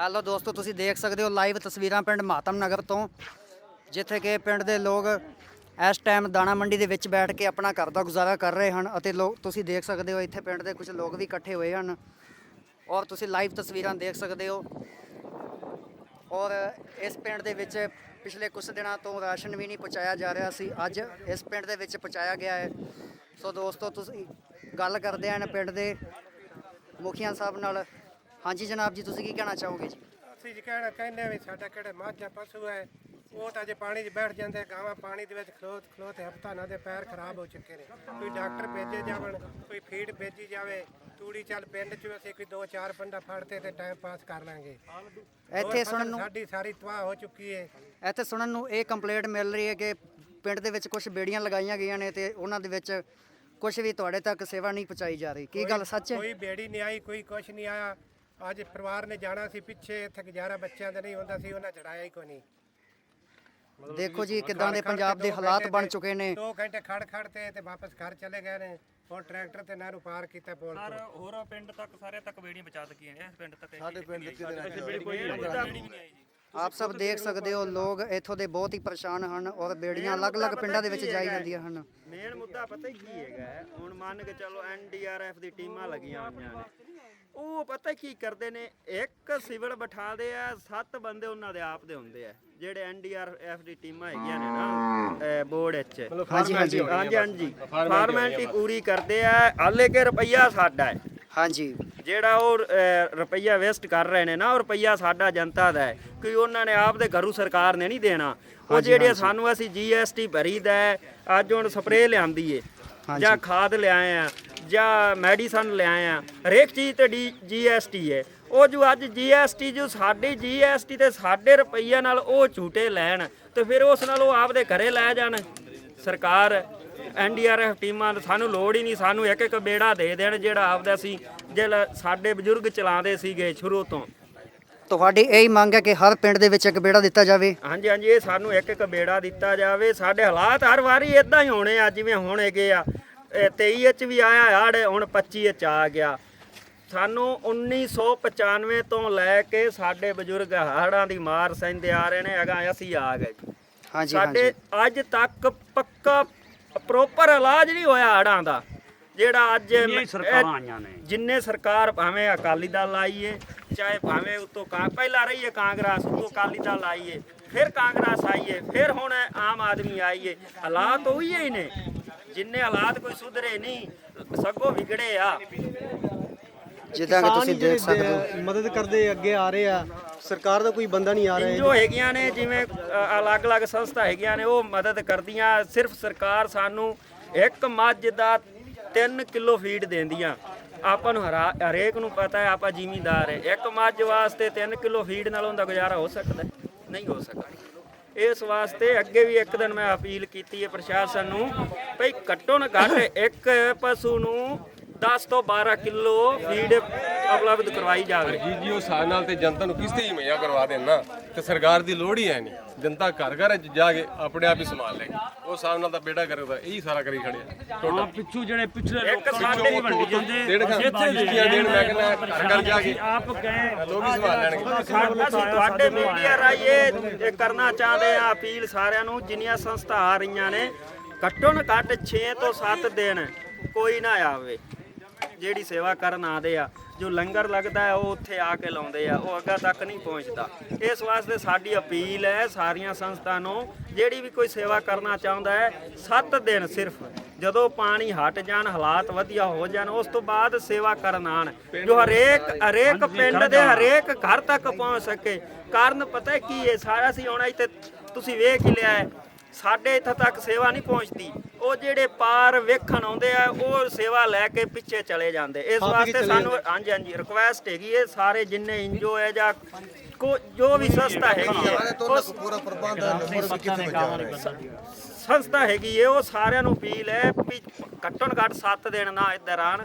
Hello ਦੋਸਤੋ, ਤੁਸੀਂ ਦੇਖ ਸਕਦੇ ਹੋ ਲਾਈਵ ਤਸਵੀਰਾਂ ਪਿੰਡ ਮਾਤਮ ਨਗਰ ਤੋਂ, ਜਿੱਥੇ ਕਿ ਪਿੰਡ ਦੇ ਲੋਕ ਇਸ ਟਾਈਮ ਦਾਣਾ ਮੰਡੀ ਦੇ ਵਿੱਚ ਬੈਠ ਕੇ ਆਪਣਾ ਘਰ ਦਾ ਗੁਜ਼ਾਰਾ ਕਰ ਰਹੇ ਹਨ ਅਤੇ ਲੋਕ ਤੁਸੀਂ ਦੇਖ ਸਕਦੇ ਹੋ ਇੱਥੇ ਪਿੰਡ ਦੇ ਕੁਝ ਲੋਕ ਵੀ ਇਕੱਠੇ ਹੋਏ ਹਨ ਔਰ ਤੁਸੀਂ ਲਾਈਵ ਤਸਵੀਰਾਂ ਦੇਖ ਸਕਦੇ ਹੋ ਔਰ ਇਸ ਪਿੰਡ ਦੇ ਵਿੱਚ ਪਿਛਲੇ ਕੁਝ ਦਿਨਾਂ ਤੋਂ ਰਾਸ਼ਨ ਵੀ ਨਹੀਂ ਪਹੁੰਚਾਇਆ ਜਾ ਰਿਹਾ ਸੀ, ਅੱਜ ਇਸ ਪਿੰਡ ਦੇ ਵਿੱਚ ਪਹੁੰਚਾਇਆ ਗਿਆ ਹੈ। ਸੋ ਦੋਸਤੋ, ਤੁਸੀਂ ਗੱਲ ਕਰਦੇ ਹਨ ਪਿੰਡ ਦੇ ਮੁਖੀਆਂ ਸਾਹਿਬ ਨਾਲ। ਹਾਂਜੀ ਜਨਾਬ ਜੀ ਤੁਸੀਂ ਕੀ ਕਹਿਣਾ ਚਾਹੋਗੇ ਜੀ? ਅਸੀਂ ਜੀ ਕਹਿਣਾ ਕਹਿੰਦੇ ਵੀ ਸਾਡਾ ਕਿਹੜੇ ਮੱਝ ਪਸ਼ੂ ਹੈ ਉਹ ਤਾਂ ਜੇ ਪਾਣੀ 'ਚ ਬੈਠ ਜਾਂਦੇ ਗਾਵਾਂ ਪਾਣੀ ਦੇ ਵਿੱਚ ਖਲੋਤ ਖਲੋਤ ਹਫਤਾ ਨਾ ਦੇ ਪੈਰ ਖਰਾਬ ਹੋ ਚੁੱਕੇ ਨੇ। ਕੋਈ ਡਾਕਟਰ ਭੇਜੇ ਜਾਵਣ ਕੋਈ ਫੀਡ ਭੇਜੀ ਜਾਵੇ ਤੂੜੀ ਚੱਲ ਪਿੰਡ 'ਚ ਅਸੀਂ ਕੋਈ ਦੋ ਚਾਰ ਪੰਡਾ ਫੜਤੇ ਤੇ ਟਾਈਮ ਪਾਸ ਕਰ ਲਾਂਗੇ। ਇੱਥੇ ਸੁਣਨ ਨੂੰ ਸਾਡੀ ਸਾਰੀ ਤਬਾਹ ਹੋ ਚੁੱਕੀ ਹੈ ਇੱਥੇ ਸੁਣਨ ਨੂੰ ਇਹ ਕੰਪਲੇਂਟ ਮਿਲ ਰਹੀ ਹੈ ਕਿ ਪਿੰਡ ਦੇ ਵਿੱਚ ਕੁਝ ਬੇੜੀਆਂ ਲਗਾਈਆਂ ਗਈਆਂ ਨੇ ਤੇ ਉਹਨਾਂ ਦੇ ਵਿੱਚ ਕੁਝ ਵੀ ਤੁਹਾਡੇ ਤੱਕ ਸੇਵਾ ਨਹੀਂ ਪਹੁੰਚਾਈ ਜਾ ਰਹੀ। ਕੀ ਗੱਲ ਸੱਚ ਹੈ? ਕੋਈ ਬੇੜੀ ਨਹੀਂ ਆਈ ਕੋਈ ਕੁਛ ਨਹੀਂ ਆਇਆ। ਅੱਜ ਪਰਿਵਾਰ ਨੇ ਜਾਣਾ ਸੀ ਪਿੱਛੇ ਇੱਥੇ ਗੁਜ਼ਾਰਾ ਬੱਚਿਆਂ ਦਾ ਨਹੀਂ ਹੁੰਦਾ ਸੀ ਉਹਨਾਂ ਚੜਾਇਆ ਹੀ ਕੋਈ ਨਹੀਂ। ਦੇਖੋ ਜੀ ਕਿਦਾਂ ਦੇ ਪੰਜਾਬ ਦੇ ਦੋ ਹਾਲਾਤ ਬਣ ਚੁੱਕੇ ਨੇ। ਦੋ ਘੰਟੇ ਖੜ ਖੜ ਤੇ ਤੇ ਵਾਪਸ ਘਰ ਚਲੇ ਗਏ ਨੇ ਹੁਣ ਟਰੈਕਟਰ ਤੇ ਨਹਿਰੂ ਪਾਰ ਕੀਤਾ ਪੁਲ ਸਰ ਹੋਰ ਪਿੰਡ ਤੱਕ ਸਾਰੇ ਤੱਕ ਬੇੜੀਆਂ ਬਚਾ ਦਿੱਤੀਆਂ ਨੇ ਇਸ ਪਿੰਡ ਤੱਕ ਸਾਡੇ ਪਿੰਡ ਚ ਕਿਤੇ ਕੋਈ ਨਹੀਂ ਆਈ। ਜੀ ਆਪ ਸਭ ਦੇਖ ਸਕਦੇ ਹੋ ਲੋਕ ਇੱਥੋਂ ਦੇ ਬਹੁਤ ਹੀ ਪਰੇਸ਼ਾਨ ਹਨ ਔਰ ਬੇੜੀਆਂ ਅਲੱਗ-ਅਲੱਗ ਪਿੰਡਾਂ ਦੇ ਵਿੱਚ ਜਾਈ ਜਾਂਦੀਆਂ ਹਨ। ਮੇਨ ਮੁੱਦਾ ਪਤਾ ਕੀ ਹੈਗਾ? ਹੈ? ਹੁਣ ਮੰਨ ਕੇ ਚੱਲੋ ਐਨਡੀਆਰਐਫ ਦੀ ਟੀਮਾਂ ਲੱਗੀਆਂ ਹੋਈਆਂ ਨੇ। ਉਹ ਪਤਾ ਕੀ ਕਰਦੇ ਨੇ ਇੱਕ ਸਿਵਲ ਬਿਠਾਦੇ ਆ ਸੱਤ ਬੰਦੇ ਉਹਨਾਂ ਦੇ ਆਪ ਦੇ ਹੁੰਦੇ ਆ ਜਿਹੜੇ ਐਨਡੀਆਰਐਫ ਦੀ ਟੀਮਾਂ ਹੈਗੀਆਂ ਨੇ ਨਾ ਬੋਰਡ ਵਿੱਚ। ਹਾਂਜੀ ਹਾਂਜੀ। ਹਾਂਜੀ ਹਾਂਜੀ। ਫਾਰਮੈਲਿਟੀ ਪੂਰੀ ਕਰਦੇ ਆ ਹਾਲੇ ਕਿ ਰੁਪਈਆ ਸਾਡਾ ਹੈ। ਹਾਂਜੀ। ਜਿਹੜਾ ਉਹ ਰੁਪਈਆ ਵੇਸਟ ਕਰ ਰਹੇ ਨੇ ਨਾ ਉਹ ਰੁਪਈਆ ਸਾਡਾ ਜਨਤਾ ਦਾ ਹੈ ਕਿ ਉਹਨਾਂ ਨੇ ਆਪ ਦੇ ਘਰੂ ਸਰਕਾਰ ਨੇ ਨਹੀਂ ਦੇਣਾ। ਉਹ ਜਿਹੜੇ ਸਾਨੂੰ ਅਸੀਂ ਜੀਐਸਟੀ ਭਰੀਦਾ ਅੱਜ ਹੁਣ ਸਪਰੇਅ ਲਿਆਂਦੀ ਏ ਜਾਂ ਖਾਦ ਲਿਆਏ ਆ ਜਾਂ ਮੈਡੀਸਨ ਲਿਆਏ ਆ। ਹਰੇਕ ਚੀਜ਼ ਤੇ ਜੀਐਸਟੀ ਹੈ। ਉਹ ਜੋ ਅੱਜ ਜੀਐਸਟੀ ਜੋ ਸਾਡੀ ਜੀਐਸਟੀ ਤੇ ਸਾਡੇ ਰੁਪਈਆ ਨਾਲ ਉਹ ਝੂਟੇ ਲੈਣ ਤੇ ਫਿਰ ਉਸ ਨਾਲ ਉਹ ਆਪਦੇ ਘਰੇ ਲੈ ਜਾਣ। ਸਰਕਾਰ ਐਨਡੀਆਰਐਫ ਟੀਮਾਂ ਨੂੰ ਸਾਨੂੰ ਲੋੜ ਹੀ ਨਹੀਂ ਸਾਨੂੰ ਇੱਕ ਇੱਕ ਬੇੜਾ ਦੇ ਦੇਣ ਜਿਹੜਾ ਆਪਦਾ ਸੀ ਜਿਹੜਾ ਸਾਡੇ ਬਜ਼ੁਰਗ ਚਲਾਉਂਦੇ ਸੀਗੇ ਸ਼ੁਰੂ ਤੋਂ। ਤੁਹਾਡੀ ਇਹੀ ਮੰਗ ਹੈ ਕਿ ਹਰ ਪਿੰਡ ਦੇ ਵਿੱਚ ਇੱਕ ਬੇੜਾ ਦਿੱਤਾ ਜਾਵੇ? ਹਾਂਜੀ ਹਾਂਜੀ ਇਹ ਸਾਨੂੰ ਇੱਕ ਇੱਕ ਬੇੜਾ ਦਿੱਤਾ ਜਾਵੇ। ਸਾਡੇ ਹਾਲਾਤ ਹਰ ਵਾਰੀ ਇਦਾਂ ਹੀ ਹੋਣੇ ਆ ਜਿਵੇਂ ਹੁਣ ਹੈਗੇ ਆ। 23 ਚ ਵੀ ਆਇਆ ਹੜ ਹੁਣ 25 ਚ ਆ ਗਿਆ। ਸਾਨੂੰ 1995 ਤੋਂ ਲੈ ਕੇ ਸਾਡੇ ਬਜ਼ੁਰਗ ਹੜਾਂ ਦੀ ਮਾਰ ਸਹਿੰਦੇ ਆ ਰਹੇ ਨੇ ਅਗਾ ਅਸੀਂ ਆ ਗਏ। ਹਾਂਜੀ ਸਾਡੇ ਅੱਜ ਤੱਕ ਪੱਕਾ ਪ੍ਰੋਪਰ ਇਲਾਜ ਨਹੀਂ ਹੋਇਆ ਹੜਾਂ ਦਾ ਜਿਹੜਾ ਅੱਜ ਸਰਕਾਰਾਂ ਆਈਆਂ ਨੇ। ਜਿੰਨੇ ਸਰਕਾਰ ਭਾਵੇਂ ਅਕਾਲੀ ਦਲ ਆਈਏ ਚਾਹੇ ਭਾਵੇਂ ਉਤੋਂ ਕਾ ਪਹਿਲਾਂ ਰਹੀ ਹੈ ਕਾਂਗਰਸ ਉਤੋਂ ਅਕਾਲੀ ਦਲ ਆਈਏ ਫਿਰ ਕਾਂਗਰਸ ਆਈਏ ਫਿਰ ਹੁਣ ਆਮ ਆਦਮੀ ਆਈਏ ਹਾਲਾਤ ਉਹੀ ਹੀ ਨੇ। ਜਿੰਨੇ ਹਾਲਾਤ ਕੋਈ ਸੁਧਰੇ ਨਹੀਂ ਸਗੋਂ ਵਿਗੜੇ ਆ। ਜਿੱਦਾਂ ਕਿ ਤੁਸੀਂ ਦੇਖ ਸਕਦੇ ਹੋ। ਮਦਦ ਕਰਦੇ ਅੱਗੇ ਆ ਰਹੇ ਆ ਸਰਕਾਰ ਦਾ ਕੋਈ ਬੰਦਾ ਨਹੀਂ ਆ ਰਿਹਾ ਜੋ ਹੈਗੀਆਂ ਨੇ ਜਿਵੇਂ ਅਲੱਗ-ਅਲੱਗ ਸੰਸਥਾ ਹੈਗੀਆਂ ਨੇ ਉਹ ਮਦਦ ਕਰਦੀਆਂ। ਸਿਰਫ ਸਰਕਾਰ ਸਾਨੂੰ ਇੱਕ ਮੱਝ ਦਾ 3 ਕਿਲੋ ਫੀਡ ਦਿੰਦੀਆਂ। ਆਪਾਂ ਨੂੰ ਹਰਾ- ਹਰੇਕ ਨੂੰ ਪਤਾ ਹੈ ਆਪਾਂ ਜ਼ਿਮੀਂਦਾਰ ਹੈ। ਇੱਕ ਮੱਝ ਵਾਸਤੇ 3 ਕਿਲੋ ਫੀਡ ਨਾਲ ਉਹਦਾ ਗੁਜ਼ਾਰਾ ਹੋ ਸਕਦਾ? ਨਹੀਂ ਹੋ ਸਕਦਾ। ਇਸ ਵਾਸਤੇ ਅੱਗੇ ਵੀ ਇੱਕ ਦਿਨ ਮੈਂ ਅਪੀਲ ਕੀਤੀ ਹੈ ਪ੍ਰਸ਼ਾਸਨ ਨੂੰ, ਭਈ ਘੱਟੋ ਨਾ ਘੱਟ ਇੱਕ ਪਸ਼ੂ ਨੂੰ 10 ਤੋਂ 12 ਕਿਲੋ ਫੀਡ ਉਪਲਬਧ ਕਰਵਾਈ ਜਾਵੇ। ਜੀ ਜੀ ਉਹ ਸਾਡੇ ਨਾਲ ਤੇ ਜਨਤਾ ਨੂੰ ਕਿਸ ਤੇ ਹੀ ਮੁਹੱਈਆ ਕਰਵਾ ਦੇਣਾ? ਤੇ ਸਰਕਾਰ ਦੀ ਲੋੜ ਹੀ ਹੈ ਨਹੀਂ। ਜਨਤਾ ਘਰ ਘਰ ਜਾ ਕੇ ਆਪਣੇ ਆਪ ਹੀ ਸੰਭਾਲ ਲੇਗੀ ਉਹ ਹਿਸਾਬ ਨਾਲ ਤਾਂ ਬੇੜਾ ਕਰਦਾ ਇਹੀ ਸਾਰਾ ਕਰੀ ਖੜਿਆ ਟੋਟਲ ਪਿੱਛੂ ਜਿਹੜੇ ਪਿਛਲੇ ਇੱਕ ਸਾਡੇ ਵੀ ਵੰਡੀ ਜਾਂਦੇ ਘੰਟਾ ਜਿੱਤੀਆਂ ਦੇਣ ਮੈਂ ਕਹਿੰਦਾ ਘਰ ਘਰ ਜਾ ਕੇ ਆਪ ਗਏ। ਲੋਕ ਹੀ ਸੰਭਾਲ ਲੈਣਗੇ। ਅਸੀਂ ਤੁਹਾਡੇ ਮੀਡੀਆ ਰਾਹੀਂ ਇਹ ਇਹ ਕਰਨਾ ਚਾਹੁੰਦੇ ਆ ਅਪੀਲ ਸਾਰਿਆਂ ਨੂੰ ਜਿੰਨੀਆਂ ਸੰਸਥਾ ਆ ਰਹੀਆਂ ਨੇ ਘੱਟੋ ਨਾ ਘੱਟ 6 ਤੋਂ 7 ਦਿਨ ਕੋਈ ਨਾ ਆਵੇ। ਜਿਹੜੀ ਸੇਵਾ ਕਰਨ ਆਦੇ ਆ ਜੋ ਲੰਗਰ ਲੱਗਦਾ ਹੈ ਉਹ ਉੱਥੇ ਆ ਕੇ ਲਾਉਂਦੇ ਆ ਉਹ ਅੱਗਾ ਤੱਕ ਨਹੀਂ ਪਹੁੰਚਦਾ। ਇਸ ਵਾਸਤੇ ਸਾਡੀ ਅਪੀਲ ਹੈ ਸਾਰੀਆਂ ਸੰਸਥਾ ਨੂੰ ਜਿਹੜੀ ਵੀ ਕੋਈ ਸੇਵਾ ਕਰਨਾ ਚਾਹੁੰਦਾ ਹੈ 7 ਦਿਨ ਸਿਰਫ ਜਦੋਂ ਪਾਣੀ ਹਟ ਜਾਣ ਹਾਲਾਤ ਵਧੀਆ ਹੋ ਜਾਣ ਉਸ ਤੋਂ ਬਾਅਦ ਸੇਵਾ ਕਰਨ ਆਣ ਜੋ ਹਰੇਕ ਹਰੇਕ ਪਿੰਡ ਦੇ ਹਰੇਕ ਘਰ ਤੱਕ ਪਹੁੰਚ ਸਕੇ। ਕਾਰਨ ਪਤਾ ਕੀ ਹੈ? ਸਾਰਾ ਸੀ ਹੁਣ ਇੱਥੇ ਤੁਸੀਂ ਵੇਖ ਹੀ ਲਿਆ ਹੈ ਸਾਡੇ ਇੱਥੇ ਤੱਕ ਸੇਵਾ ਨਹੀਂ ਪਹੁੰਚਦੀ। ਉਹ ਜਿਹੜੇ ਪਾਰ ਵੇਖਣ ਆਉਂਦੇ ਆ ਉਹ ਸੇਵਾ ਲੈ ਕੇ ਪਿੱਛੇ ਚਲੇ ਜਾਂਦੇ। ਇਸ ਵਾਸਤੇ ਸਾਨੂੰ ਹਾਂਜੀ ਹਾਂਜੀ ਰਿਕੁਐਸਟ ਹੈਗੀ ਹੈ ਸਾਰੇ ਜਿੰਨੇ ਇੰਜੋ ਹੈ ਜਾਂ ਕੋ ਜੋ ਵੀ ਸੰਸਥਾ ਹੈਗੀ ਹੈ ਉਸ ਪੂਰਾ ਪ੍ਰਬੰਧ ਨੰਬਰ ਵੀ ਕਿੱਥੇ ਸੰਸਥਾ ਹੈਗੀ ਹੈ ਉਹ ਸਾਰਿਆਂ ਨੂੰ ਅਪੀਲ ਹੈ ਵੀ ਘੱਟੋ ਘੱਟ 7 ਦਿਨ ਨਾ ਇੱਧਰ ਆਣ।